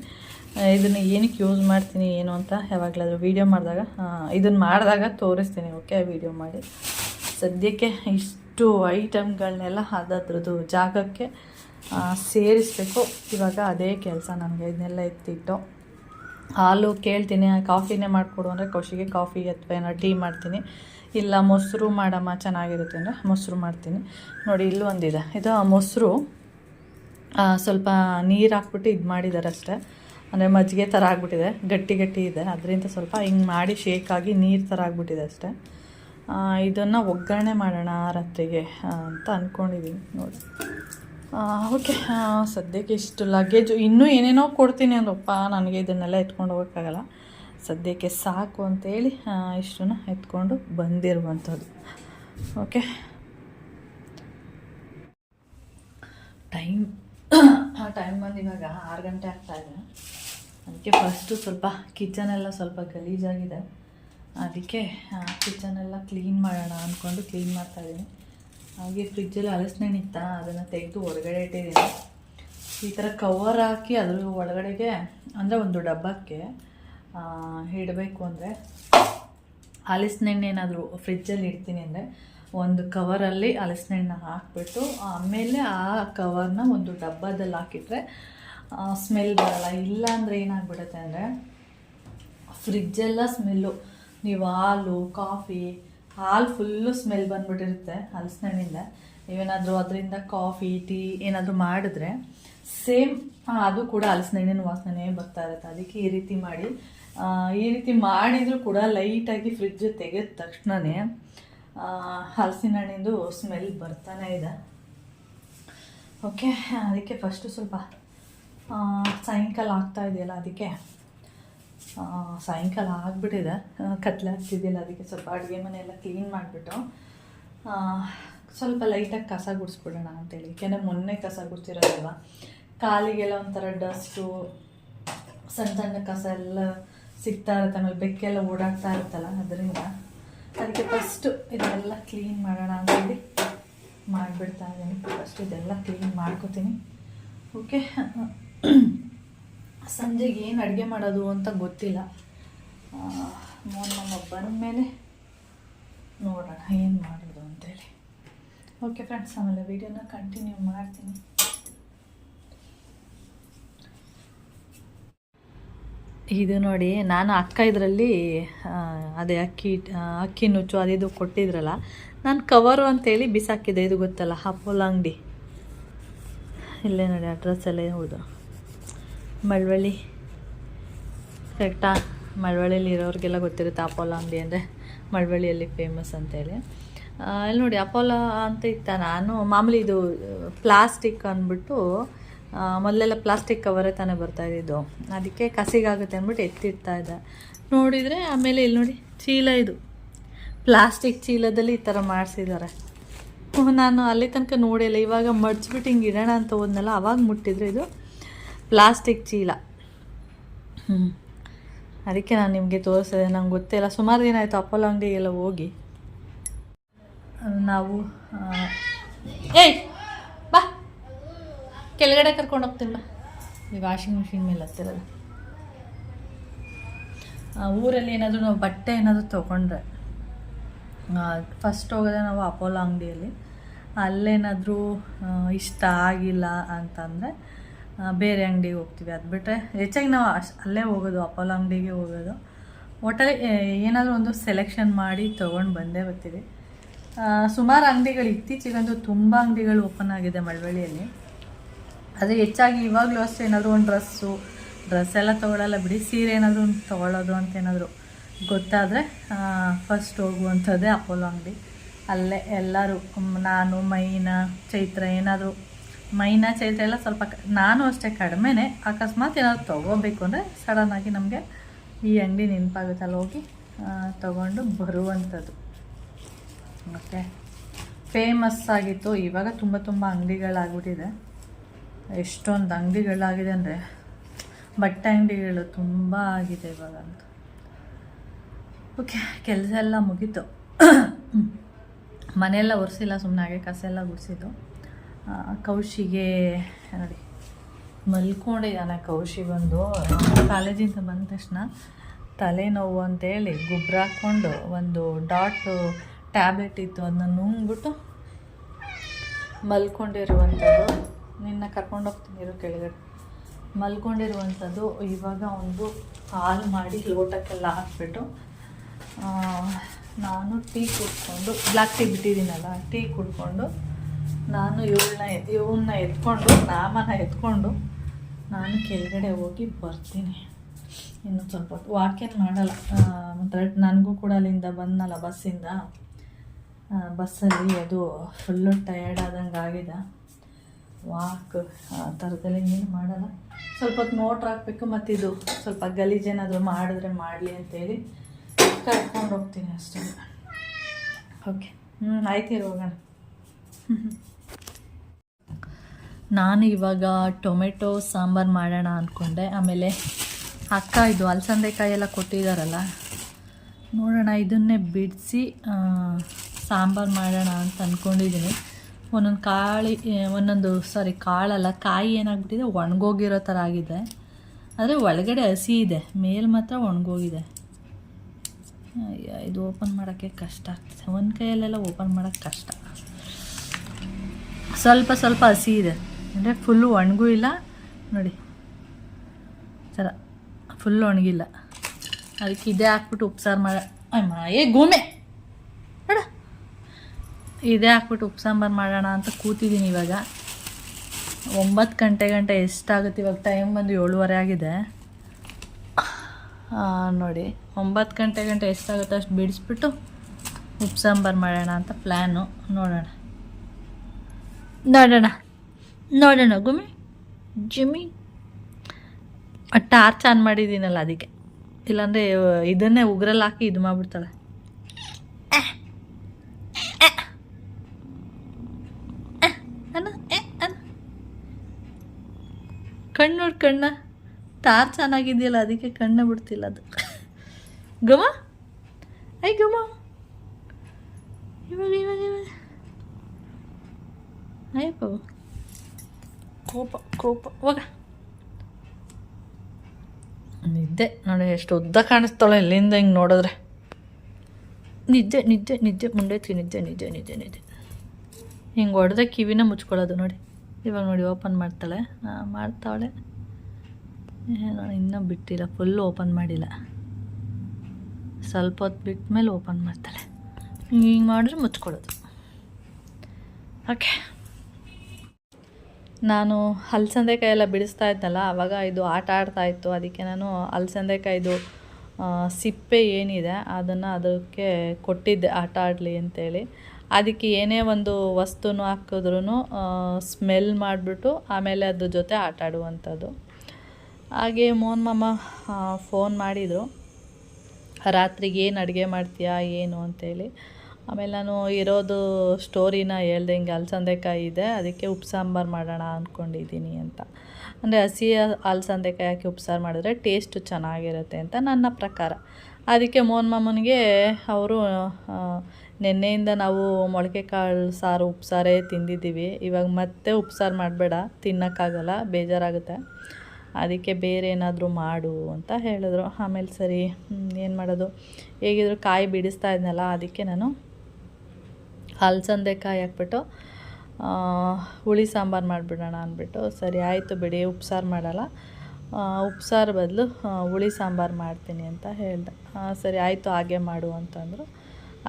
S1: ಇದನ್ನು ಏನಕ್ಕೆ ಯೂಸ್ ಮಾಡ್ತೀನಿ ಏನು ಅಂತ ಯಾವಾಗಲಾದರೂ ವೀಡಿಯೋ ಮಾಡಿದಾಗ ಇದನ್ನು ಮಾಡಿದಾಗ ತೋರಿಸ್ತೀನಿ ಓಕೆ ವೀಡಿಯೋ ಮಾಡಿ. ಸದ್ಯಕ್ಕೆ ಇಷ್ಟು ಐಟಮ್ಗಳನ್ನೆಲ್ಲ ಅದ್ರದ್ದು ಜಾಗಕ್ಕೆ ಸೇರಿಸ್ಬೇಕು. ಇವಾಗ ಅದೇ ಕೆಲಸ ನನಗೆ ಇದನ್ನೆಲ್ಲ ಎತ್ತಿಟ್ಟು ಹಾಲು ಕೇಳ್ತೀನಿ, ಕಾಫಿನೇ ಮಾಡಿಕೊಡು ಅಂದರೆ ಖುಷಿಗೆ ಕಾಫಿ ಅಥವಾ ಏನೋ ಟೀ ಮಾಡ್ತೀನಿ. ಇಲ್ಲ, ಮೊಸರು ಮಾಡಮ್ಮ, ಚೆನ್ನಾಗಿರುತ್ತೆ ಅಂದರೆ ಮೊಸರು ಮಾಡ್ತೀನಿ. ನೋಡಿ, ಇಲ್ಲೂ ಒಂದಿದೆ. ಇದು ಮೊಸರು ಸ್ವಲ್ಪ ನೀರು ಹಾಕ್ಬಿಟ್ಟು ಇದು ಮಾಡಿದ್ದಾರೆ ಅಷ್ಟೇ ಅಂದರೆ ಮಜ್ಜಿಗೆ ಥರ ಆಗಿಬಿಟ್ಟಿದೆ, ಗಟ್ಟಿ ಗಟ್ಟಿ ಇದೆ. ಅದರಿಂದ ಸ್ವಲ್ಪ ಹಿಂಗೆ ಮಾಡಿ ಶೇಕ್ ಆಗಿ ನೀರು ಥರ ಆಗಿಬಿಟ್ಟಿದೆ ಅಷ್ಟೇ. ಇದನ್ನು ಒಗ್ಗರಣೆ ಮಾಡೋಣ ರಾತ್ರಿಗೆ ಅಂತ ಅಂದ್ಕೊಂಡಿದ್ದೀನಿ ನೋಡಿ. ಓಕೆ ಸದ್ಯಕ್ಕೆ ಇಷ್ಟು ಲಗೇಜು ಇನ್ನೂ ಏನೇನೋ ಕೊಡ್ತೀನಿ ಅಂದಪ್ಪ ನನಗೆ ಇದನ್ನೆಲ್ಲ ಎತ್ಕೊಂಡು ಹೋಗೋಕ್ಕಾಗಲ್ಲ. ಸದ್ಯಕ್ಕೆ ಸಾಕು ಅಂತೇಳಿ ಇಷ್ಟನ್ನು ಎತ್ಕೊಂಡು ಬಂದಿರುವಂಥದ್ದು. ಓಕೆ ಟೈಮ್ ಆ ಟೈಮ್ ಬಂದಿವಾಗ ಆರು ಗಂಟೆ ಆಗ್ತಾ ಇದೆ. ಅದಕ್ಕೆ ಫಸ್ಟು ಸ್ವಲ್ಪ ಕಿಚನೆಲ್ಲ ಸ್ವಲ್ಪ ಗಲೀಜಾಗಿದೆ. ಅದಕ್ಕೆ ಕಿಚನೆಲ್ಲ ಕ್ಲೀನ್ ಮಾಡೋಣ ಅಂದ್ಕೊಂಡು ಕ್ಲೀನ್ ಮಾಡ್ತಾಯಿದ್ದೀನಿ ಹಾಗೆ ಫ್ರಿಜ್ಜಲ್ಲಿ ಹಲಸಿನಣ್ಣು ಇತ್ತ, ಅದನ್ನು ತೆಗೆದು ಹೊರಗಡೆ ಇಟ್ಟಿದ್ದೀನಿ. ಈ ಥರ ಕವರ್ ಹಾಕಿ ಅದ್ರ ಒಳಗಡೆಗೆ, ಅಂದರೆ ಒಂದು ಡಬ್ಬಕ್ಕೆ ಇಡಬೇಕು ಅಂದರೆ ಹಲಸಿನೆಣ್ಣೆ ಏನಾದರೂ ಫ್ರಿಜ್ಜಲ್ಲಿ ಇಡ್ತೀನಿ ಅಂದರೆ ಒಂದು ಕವರಲ್ಲಿ ಹಲಸಿನೆಣ್ಣೆ ಹಾಕಿಬಿಟ್ಟು, ಆಮೇಲೆ ಆ ಕವರ್ನ ಒಂದು ಡಬ್ಬದಲ್ಲಿ ಹಾಕಿಟ್ರೆ ಸ್ಮೆಲ್ ಬರಲ್ಲ. ಇಲ್ಲ ಅಂದರೆ ಏನಾಗ್ಬಿಡುತ್ತೆ ಅಂದರೆ ಫ್ರಿಜ್ಜೆಲ್ಲ ಸ್ಮೆಲ್ಲು ನೀವು ಹಾಲು ಕಾಫಿ ಹಾಲು ಫುಲ್ಲು ಸ್ಮೆಲ್ ಬಂದ್ಬಿಟ್ಟಿರುತ್ತೆ ಹಲಸಿನಣ್ಣಿಂದ ನೀವೇನಾದರೂ ಅದರಿಂದ ಕಾಫಿ ಟೀ ಏನಾದರೂ ಮಾಡಿದ್ರೆ ಸೇಮ್ ಅದು ಕೂಡ ಹಲಸಿನಣ್ಣಿನ ವಾಸನೆ ಬರ್ತಾ ಇರುತ್ತೆ. ಅದಕ್ಕೆ ಈ ರೀತಿ ಮಾಡಿ. ಈ ರೀತಿ ಮಾಡಿದರೂ ಕೂಡ ಲೈಟಾಗಿ ಫ್ರಿಜ್ ತೆಗೆದ ತಕ್ಷಣವೇ ಹಲಸಿನ ಹಣ್ಣಿಂದು ಸ್ಮೆಲ್ ಬರ್ತಾನೆ ಇದೆ. ಓಕೆ ಅದಕ್ಕೆ ಫಸ್ಟು ಸ್ವಲ್ಪ ಸಾಯಂಕಾಲ ಆಗ್ತಾ ಇದೆಯಲ್ಲ ಅದಕ್ಕೆ? ಸಾಯಂಕಾಲ ಆಗಿಬಿಟ್ಟಿದೆ. ಕತ್ಲೆ ಆಗ್ತಿದೆಯಲ್ಲ ಅದಕ್ಕೆ ಸ್ವಲ್ಪ ಅಡುಗೆ ಮನೆಯೆಲ್ಲ ಕ್ಲೀನ್ ಮಾಡಿಬಿಟ್ಟು. ಸ್ವಲ್ಪ ಲೈಟಾಗಿ ಕಸ ಗುಡಿಸ್ಬಿಡೋಣ ಅಂತೇಳಿ. ಯಾಕೆಂದರೆ ಮೊನ್ನೆ ಕಸ ಗುಡಿಸಿರೋದಲ್ವ? ಕಾಲಿಗೆಲ್ಲ ಒಂಥರ ಡಸ್ಟು ಸಣ್ಣ ಸಣ್ಣ ಕಸ ಎಲ್ಲ ಸಿಗ್ತಾ ಇರುತ್ತೆ. ಆಮೇಲೆ ಬೆಕ್ಕೆಲ್ಲ ಓಡಾಡ್ತಾ ಇರುತ್ತಲ್ಲ ಅದರಿಂದ. ಅದಕ್ಕೆ ಫಸ್ಟು ಇದೆಲ್ಲ ಕ್ಲೀನ್ ಮಾಡೋಣ ಅಂತೇಳಿ ಮಾಡಿಬಿಡ್ತಾ ಇದ್ದೀನಿ. ಫಸ್ಟ್ ಇದೆಲ್ಲ ಕ್ಲೀನ್ ಮಾಡ್ಕೋತೀನಿ. ಓಕೆ ಸಂಜೆಗೆ ಏನು ಅಡುಗೆ ಮಾಡೋದು ಅಂತ ಗೊತ್ತಿಲ್ಲ. ಮೊನ್ನ ಬಂದಮೇಲೆ ನೋಡೋಣ ಏನು ಮಾಡೋದು ಅಂತೇಳಿ. ಓಕೆ ಫ್ರೆಂಡ್ಸ್ ಆಮೇಲೆ ವೀಡಿಯೋನ ಕಂಟಿನ್ಯೂ ಮಾಡ್ತೀನಿ. ಇದು ನೋಡಿ, ನಾನು ಅಕ್ಕ ಇದರಲ್ಲಿ ಅದೇ ಅಕ್ಕಿ ಅಕ್ಕಿ ನುಚ್ಚು ಅದಿದು ಕೊಟ್ಟಿದ್ರಲ್ಲ, ನಾನು ಕವರು ಅಂತೇಳಿ ಬಿಸಾಕಿದ್ದೆ, ಇದು ಗೊತ್ತಲ್ಲ ಹಪೋಲ ಅಂಗಡಿ ಇಲ್ಲೇ ನೋಡಿ ಅಡ್ರೆಸ್ ಎಲ್ಲ ಹೌದು. ಮಳವಳ್ಳಿ. ಕರೆಕ್ಟಾ ಮಳವಳ್ಳಿಯಲ್ಲಿ ಇರೋರಿಗೆಲ್ಲ ಗೊತ್ತಿರುತ್ತೆ ಅಪೋಲೋ ಅಂಗಡಿ ಅಂದರೆ ಮಳವಳ್ಳಿಯಲ್ಲಿ ಫೇಮಸ್ ಅಂತೇಳಿ ಇಲ್ಲಿ ನೋಡಿ, ಅಪೋಲೋ ಅಂತ ಇತ್ತ ನಾನು. ಮಾಮೂಲಿ ಇದು ಪ್ಲಾಸ್ಟಿಕ್ ಅಂದ್ಬಿಟ್ಟು ಮೊದಲೆಲ್ಲ ಪ್ಲಾಸ್ಟಿಕ್ ಕವರೇ ತಾನೇ ಬರ್ತಾಯಿದ್ದು ಅದಕ್ಕೆ ಕಸಿಗಾಗುತ್ತೆ ಅಂದ್ಬಿಟ್ಟು ಎತ್ತಿಡ್ತಾ ಇದ್ದೆ. ನೋಡಿದರೆ ಆಮೇಲೆ ಇಲ್ಲಿ ನೋಡಿ, ಚೀಲ ಇದು. ಪ್ಲಾಸ್ಟಿಕ್ ಚೀಲದಲ್ಲಿ ಈ ಥರ ಮಾಡಿಸಿದ್ದಾರೆ. ನಾನು ಅಲ್ಲಿ ತನಕ ನೋಡಿಲ್ಲ. ಇವಾಗ ಮಡ್ಚ್ಬಿಟ್ಟು ಹಿಂಗೆ ಇಡೋಣ ಅಂತ ಹೋದ್ನಲ್ಲ, ಅವಾಗ ಮುಟ್ಟಿದ್ರೆ ಇದು ಪ್ಲಾಸ್ಟಿಕ್ ಚೀಲ. ಹ್ಞೂ ಅದಕ್ಕೆ ನಾನು ನಿಮಗೆ ತೋರಿಸಿದೆ ನಂಗೆ ಗೊತ್ತಿಲ್ಲ ಸುಮಾರು ದಿನ ಆಯಿತು ಅಪೋಲೋ ಅಂಗಡಿಗೆಲ್ಲ ಹೋಗಿ. ನಾವು ಏಯ್ ಬಾ. ಕೆಳಗಡೆ ಕರ್ಕೊಂಡು ಹೋಗ್ತೀನಿ ಬಾ. ಈ ವಾಷಿಂಗ್ ಮಿಷಿನ್ ಮೇಲೆ ಹತ್ತಿರಲ್ಲ. ಊರಲ್ಲಿ ಏನಾದರೂ ನಾವು ಬಟ್ಟೆ ಏನಾದರೂ ತೊಗೊಂಡ್ರೆ ಫಸ್ಟ್ ಹೋಗೋದೆ ನಾವು ಅಪೋಲೋ ಅಂಗಡಿಯಲ್ಲಿ. ಅಲ್ಲೇನಾದರೂ ಇಷ್ಟ ಆಗಿಲ್ಲ ಅಂತಂದರೆ ಬೇರೆ ಅಂಗಡಿಗೆ ಹೋಗ್ತೀವಿ. ಅದು ಬಿಟ್ಟರೆ ಹೆಚ್ಚಾಗಿ ನಾವು ಅಲ್ಲೇ ಹೋಗೋದು, ಅಪೋಲೋ ಅಂಗಡಿಗೆ ಹೋಗೋದು. ಒಟ್ಟಲ್ಲಿ ಏನಾದರೂ ಒಂದು ಸೆಲೆಕ್ಷನ್ ಮಾಡಿ ತೊಗೊಂಡು ಬಂದೇ ಬರ್ತೀವಿ. ಸುಮಾರು ಅಂಗಡಿಗಳು ಇತ್ತೀಚೆಗಂತೂ ತುಂಬ ಅಂಗಡಿಗಳು ಓಪನ್ ಆಗಿದೆ ಮಳವಳ್ಳಿಯಲ್ಲಿ. ಅದೇ ಹೆಚ್ಚಾಗಿ ಇವಾಗಲೂ ಅಷ್ಟೇ ಏನಾದರೂ ಒಂದು ಡ್ರೆಸ್ಸು ಡ್ರೆಸ್ ಎಲ್ಲ ತೊಗೊಳಲ್ಲ ಬಿಡಿ, ಸೀರೆ ಏನಾದರೂ ಒಂದು ತೊಗೊಳ್ಳೋದು ಅಂತ ಏನಾದರೂ ಗೊತ್ತಾದರೆ ಫಸ್ಟ್ ಹೋಗುವಂಥದ್ದೇ ಅಪೋಲೋ ಅಂಗಡಿ. ಅಲ್ಲೇ ಎಲ್ಲರೂ ನಾನು, ಮೈನಾ, ಚೈತ್ರ ಏನಾದರೂ ಮೈನಾ ಚೈತ್ರ ಎಲ್ಲ ಸ್ವಲ್ಪ ನಾನು ಅಷ್ಟೇ ಕಡಿಮೆನೇ. ಅಕಸ್ಮಾತ್ ಏನಾದ್ರು ತೊಗೋಬೇಕು ಅಂದರೆ ಸಡನ್ನಾಗಿ ನಮಗೆ ಈ ಅಂಗಡಿ ನೆನಪಾಗುತ್ತೆ. ಅಲ್ಲಿ ಹೋಗಿ ತಗೊಂಡು ಬರುವಂಥದ್ದು. ಓಕೆ ಫೇಮಸ್ ಆಗಿತ್ತು. ಇವಾಗ ತುಂಬ ತುಂಬ ಅಂಗಡಿಗಳಾಗ್ಬಿಟ್ಟಿದೆ. ಎಷ್ಟೊಂದು ಅಂಗಡಿಗಳಾಗಿದೆ ಅಂದರೆ ಬಟ್ಟೆ ಅಂಗಡಿಗಳು ತುಂಬ ಆಗಿದೆ ಇವಾಗಂತೂ. ಓಕೆ, ಕೆಲಸ ಎಲ್ಲ ಮುಗೀತು. ಮನೆಯೆಲ್ಲ ಒರೆಸಿಲ್ಲ ಸುಮ್ಮನೆ ಹಾಗೆ ಕಸ ಎಲ್ಲ ಗುಡಿಸಿದ್ದು. ಕೌಶಿಗೆ, ನೋಡಿ, ಮಲ್ಕೊಂಡಿದ್ದಾನೆ ಕೌಶಿ ಬಂದು. ಕಾಲೇಜಿಂದ ಬಂದ ತಕ್ಷಣ ತಲೆನೋವು ಅಂತೇಳಿ ಗೊಬ್ಬರ ಹಾಕ್ಕೊಂಡು ಒಂದು ಡಾಟ್ ಟ್ಯಾಬ್ಲೆಟ್ ಇತ್ತು, ಅದನ್ನ ನುಂಗ್ಬಿಟ್ಟು ಮಲ್ಕೊಂಡಿರುವಂಥದ್ದು. ನಿನ್ನ ಕರ್ಕೊಂಡು ಹೋಗ್ತೀನಿ ಇರೋ ಕೆಳಗಡೆ. ಮಲ್ಕೊಂಡಿರುವಂಥದ್ದು ಇವಾಗ ಒಂದು ಹಾಲು ಮಾಡಿ ಲೋಟಕ್ಕೆಲ್ಲ ಹಾಕ್ಬಿಟ್ಟು ನಾನು ಟೀ ಕುಡ್ಕೊಂಡು, ಬ್ಲ್ಯಾಕ್ ಟೀ ಬಿಟ್ಟಿದ್ದೀನಲ್ಲ, ಟೀ ಕುಡ್ಕೊಂಡು ನಾನು ಇವಳನ್ನ ಇವನ್ನ ಎತ್ಕೊಂಡು, ನಾಮನ ಎತ್ಕೊಂಡು ನಾನು ಕೆಳಗಡೆ ಹೋಗಿ ಬರ್ತೀನಿ. ಇನ್ನು ಸ್ವಲ್ಪ ವಾಕೇನು ಮಾಡಲ್ಲ. ಮತ್ತು ನನಗೂ ಕೂಡ ಅಲ್ಲಿಂದ ಬಂದನಲ್ಲ ಬಸ್ಸಿಂದ. ಬಸ್ಸಲ್ಲಿ ಅದು ಫುಲ್ಲು ಟಯರ್ಡ್ ಆದಂಗೆ ಆಗಿದೆ. ವಾಕ್ ಆ ಥರದಲ್ಲಿ ಏನು ಮಾಡಲ್ಲ. ಸ್ವಲ್ಪ ಹೊತ್ತು ಮೋಟ್ರ್ ಹಾಕ್ಬೇಕು ಮತ್ತು ಇದು ಸ್ವಲ್ಪ ಗಲೀಜೇನಾದರೂ ಮಾಡಿದ್ರೆ ಮಾಡಲಿ ಅಂತೇಳಿ ಕರ್ಕೊಂಡು ಹೋಗ್ತೀನಿ ಅಷ್ಟೇ. ಓಕೆ ಹ್ಞೂ ಆಯ್ತು ಹೋಗೋಣ. ನಾನು ಇವಾಗ ಟೊಮೆಟೊ ಸಾಂಬಾರು ಮಾಡೋಣ ಅಂದ್ಕೊಂಡೆ ಆಮೇಲೆ ಅಕ್ಕ ಇದು ಅಲಸಂದೆಕಾಯಿ ಎಲ್ಲ ಕೊಟ್ಟಿದ್ದಾರಲ್ಲ ನೋಡೋಣ, ಇದನ್ನೇ ಬಿಡಿಸಿ ಸಾಂಬಾರು ಮಾಡೋಣ ಅಂತ ಅಂದ್ಕೊಂಡಿದ್ದೀನಿ ಒಂದೊಂದು ಕಾಳಿ ಒಂದೊಂದು ಸಾರಿ ಕಾಳಲ್ಲ, ಕಾಯಿ ಏನಾಗ್ಬಿಟ್ಟಿದೆ, ಒಣಗೋಗಿರೋ ಥರ ಆಗಿದೆ. ಆದರೆ ಒಳಗಡೆ ಹಸಿ ಇದೆ, ಮೇಲೆ ಮಾತ್ರ ಒಣಗೋಗಿದೆ. ಇದು ಓಪನ್ ಮಾಡೋಕ್ಕೆ ಕಷ್ಟ ಆಗ್ತದೆ. ಒಂದು ಕೈಯಲ್ಲೆಲ್ಲ ಓಪನ್ ಮಾಡೋಕ್ಕೆ ಕಷ್ಟ. ಸ್ವಲ್ಪ ಸ್ವಲ್ಪ ಹಸಿ ಇದೆ. ಅಂದರೆ ಫುಲ್ಲು ಒಣಗೂ ಇಲ್ಲ. ನೋಡಿ. ಥರ ಫುಲ್ ಒಣಗಿಲ್ಲ. ಅದಕ್ಕೆ ಇದೇ ಹಾಕ್ಬಿಟ್ಟು ಉಪ್ಸಾರು ಮಾಡ, ಏ ಗೋಮೆ! ಬೇಡ. ಇದೇ ಹಾಕ್ಬಿಟ್ಟು ಉಪ್ಸಾಂಬಾರು ಮಾಡೋಣ ಅಂತ ಕೂತಿದ್ದೀನಿ ಇವಾಗ. ಒಂಬತ್ತು ಗಂಟೆ ಗಂಟೆ ಎಷ್ಟಾಗುತ್ತೆ ಇವಾಗ ಟೈಮ್ ಬಂದು ಏಳುವರೆ ಆಗಿದೆ. ನೋಡಿ. ಒಂಬತ್ತು ಗಂಟೆ ಗಂಟೆ ಎಷ್ಟಾಗುತ್ತೆ ಅಷ್ಟು ಬಿಡಿಸ್ಬಿಟ್ಟು ಉಪ್ಸಾಂಬಾರು ಮಾಡೋಣ ಅಂತ ಪ್ಲ್ಯಾನು ನೋಡೋಣ. ನೋಡೋಣ. ನೋಡೋಣ ಗುಮಿ ಜಿಮ್ಮಿ ಟಾರ್ಚ್ ಆನ್ ಮಾಡಿದ್ದೀನಲ್ಲ ಅದಕ್ಕೆ. ಇಲ್ಲಾಂದರೆ ಇದನ್ನೇ ಉಗ್ರಲ್ಲಿ ಹಾಕಿ ಇದು ಮಾಡಿಬಿಡ್ತಾಳೆ. ಕಣ್ಣು ನೋಡಿ ಕಣ್ಣ. ತಾರ್ ಚೆನ್ನಾಗಿದೆಯಲ್ಲ ಅದಕ್ಕೆ ಕಣ್ಣೇ ಬಿಡ್ತಿಲ್ಲ ಅದು. ಗಮ ಐ ಗಮ ಇವಾಗ ಇವಾಗ ಇವಾಗ. ಅಯ್ಯಪ್ಪ ಕೋಪ ಕೋಪ, ಹೋಗ. ನಿದ್ದೆ ನೋಡಿ, ಎಷ್ಟು ಉದ್ದ ಕಾಣಿಸ್ತಾಳೆ, ಇಲ್ಲಿಂದ ಹಿಂಗೆ ನೋಡಿದ್ರೆ. ನಿದ್ದೆ ನಿದ್ದೆ ನಿದ್ದೆ ಮುಂಡೈತಿ ನಿದ್ದೆ ನಿದ್ದೆ ನಿದ್ದೆ ನಿದ್ದೆ. ಹಿಂಗೆ ಹೊಡೆದೆ ಕಿವಿನ ಮುಚ್ಕೊಳ್ಳೋದು ನೋಡಿ. ಇವಾಗ ನೋಡಿ, ಓಪನ್ ಮಾಡ್ತಾಳೆ. ಹಾಂ ಮಾಡ್ತಾವಳೆ. ಏನೋ ಇನ್ನೂ ಬಿಟ್ಟಿಲ್ಲ ಫುಲ್ ಓಪನ್ ಮಾಡಿಲ್ಲ. ಸ್ವಲ್ಪ ಹೊತ್ತು ಬಿಟ್ಟ ಮೇಲೆ ಓಪನ್ ಮಾಡ್ತಾಳೆ. ಹಿಂಗೆ ಮಾಡಿದ್ರೆ ಮುಚ್ಕೊಳ್ಳೋದು. ಓಕೆ ನಾನು ಹಲಸಂದೆಕಾಯಿ ಎಲ್ಲ ಬಿಡಿಸ್ತಾ ಇದ್ನಲ್ಲ ಆವಾಗ ಇದು ಆಟ ಆಡ್ತಾ ಇತ್ತು. ಅದಕ್ಕೆ ನಾನು ಹಲಸಂದೆಕಾಯಿದು ಸಿಪ್ಪೆ ಏನಿದೆ ಅದನ್ನು ಅದಕ್ಕೆ ಕೊಟ್ಟಿದ್ದೆ, ಆಟ ಆಡಲಿ ಅಂತೇಳಿ. ಅದಕ್ಕೆ ಏನೇ ಒಂದು ವಸ್ತುನೂ ಹಾಕಿದ್ರೂ ಸ್ಮೆಲ್ ಮಾಡಿಬಿಟ್ಟು ಆಮೇಲೆ ಅದ್ರ ಜೊತೆ ಆಟ ಆಡುವಂಥದ್ದು. ಹಾಗೆ ಮೋನ್ ಮಾಮ ಫೋನ್ ಮಾಡಿದರು, ರಾತ್ರಿಗೆ ಏನು ಅಡುಗೆ ಮಾಡ್ತೀಯಾ, ಏನು ಅಂತೇಳಿ. ಆಮೇಲೆ ನಾನು ಇರೋದು ಸ್ಟೋರಿನ ಹೇಳ್ದೆ ಹಿಂಗೆ ಅಲಸಂದೆಕಾಯಿ ಇದೆ, ಅದಕ್ಕೆ ಉಪ್ಪು ಸಾಂಬಾರು ಮಾಡೋಣ ಅಂದ್ಕೊಂಡಿದ್ದೀನಿ ಅಂತ. ಅಂದರೆ ಹಸಿ ಅಲಸಂದೆಕಾಯಿ ಹಾಕಿ ಉಪ್ಸಾರು ಮಾಡಿದ್ರೆ ಟೇಸ್ಟು ಚೆನ್ನಾಗಿರುತ್ತೆ ಅಂತ ನನ್ನ ಪ್ರಕಾರ. ಅದಕ್ಕೆ ಮೋಹನ್ ಮಾಮನಿಗೆ ಅವರು ನಿನ್ನೆಯಿಂದ ನಾವು ಮೊಳಕೆ ಕಾಳು ಸಾರು ಉಪ್ಸಾರೇ ತಿಂದಿದ್ದೀವಿ. ಇವಾಗ ಮತ್ತೆ ಉಪ್ಸಾರು ಮಾಡಬೇಡ, ತಿನ್ನೋಕ್ಕಾಗಲ್ಲ, ಬೇಜಾರಾಗುತ್ತೆ. ಅದಕ್ಕೆ ಬೇರೆ ಏನಾದರೂ ಮಾಡು ಅಂತ ಹೇಳಿದ್ರು. ಆಮೇಲೆ ಸರಿ ಏನು ಮಾಡೋದು? ಹೇಗಿದ್ರು ಕಾಯಿ ಬಿಡಿಸ್ತಾ ಇದ್ನಲ್ಲ, ಅದಕ್ಕೆ ನಾನು ಹಲಸಂದೆಕಾಯಿ ಹಾಕ್ಬಿಟ್ಟು ಹುಳಿ ಸಾಂಬಾರು ಮಾಡಿಬಿಡೋಣ ಅಂದ್ಬಿಟ್ಟು, ಸರಿ ಆಯಿತು ಬಿಡಿ, ಉಪ್ಸಾರು ಮಾಡಲ್ಲ. ಉಪ್ಸಾರು ಬದಲು ಹುಳಿ ಸಾಂಬಾರು ಮಾಡ್ತೀನಿ ಅಂತ ಹೇಳ್ದೆ. ಸರಿ ಆಯಿತು, ಹಾಗೆ ಮಾಡು ಅಂತಂದರು.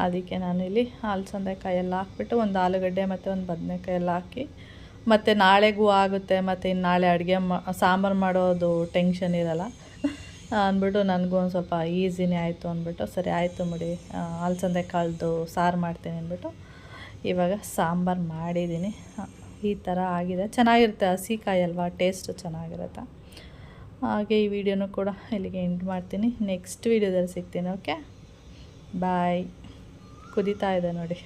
S1: ಅದಕ್ಕೆ ನಾನಿಲ್ಲಿ ಅಲಸಂದೆಕಾಯಿ ಎಲ್ಲ ಹಾಕ್ಬಿಟ್ಟು, ಒಂದು ಆಲೂಗಡ್ಡೆ ಮತ್ತು ಒಂದು ಬದನೆಕಾಯಿ ಎಲ್ಲ ಹಾಕಿ, ಮತ್ತು ನಾಳೆಗೂ ಆಗುತ್ತೆ, ಮತ್ತು ಇನ್ನು ನಾಳೆ ಅಡುಗೆ ಮಾ, ಸಾಂಬಾರು ಮಾಡೋದು ಟೆನ್ಷನ್ ಇರಲ್ಲ. ಅಂದ್ಬಿಟ್ಟು ನನಗೂ ಒಂದು ಸ್ವಲ್ಪ ಈಸಿನೇ ಆಯಿತು ಅಂದ್ಬಿಟ್ಟು, ಸರಿ ಆಯಿತು ಬಿಡಿ ಅಲಸಂದೆ ಕಾಳ್ದು ಸಾರು ಮಾಡ್ತೀನಿ ಅಂದ್ಬಿಟ್ಟು ಇವಾಗ ಸಾಂಬಾರು ಮಾಡಿದ್ದೀನಿ. ಈ ಥರ ಆಗಿದೆ. ಚೆನ್ನಾಗಿರುತ್ತೆ ಹಸಿ ಕಾಯಿ ಅಲ್ವಾ? ಟೇಸ್ಟ್ ಚೆನ್ನಾಗಿರುತ್ತೆ? ಹಾಗೆ ಈ ವಿಡಿಯೋನು ಕೂಡ ಇಲ್ಲಿಗೆ ಎಂಡ್ ಮಾಡ್ತೀನಿ. ನೆಕ್ಸ್ಟ್ ವೀಡಿಯೋದಲ್ಲಿ ಸಿಗ್ತೀನಿ ಓಕೆ ಬಾಯ್ ಕುದೀತಾ ಇದೆ ನೋಡಿ.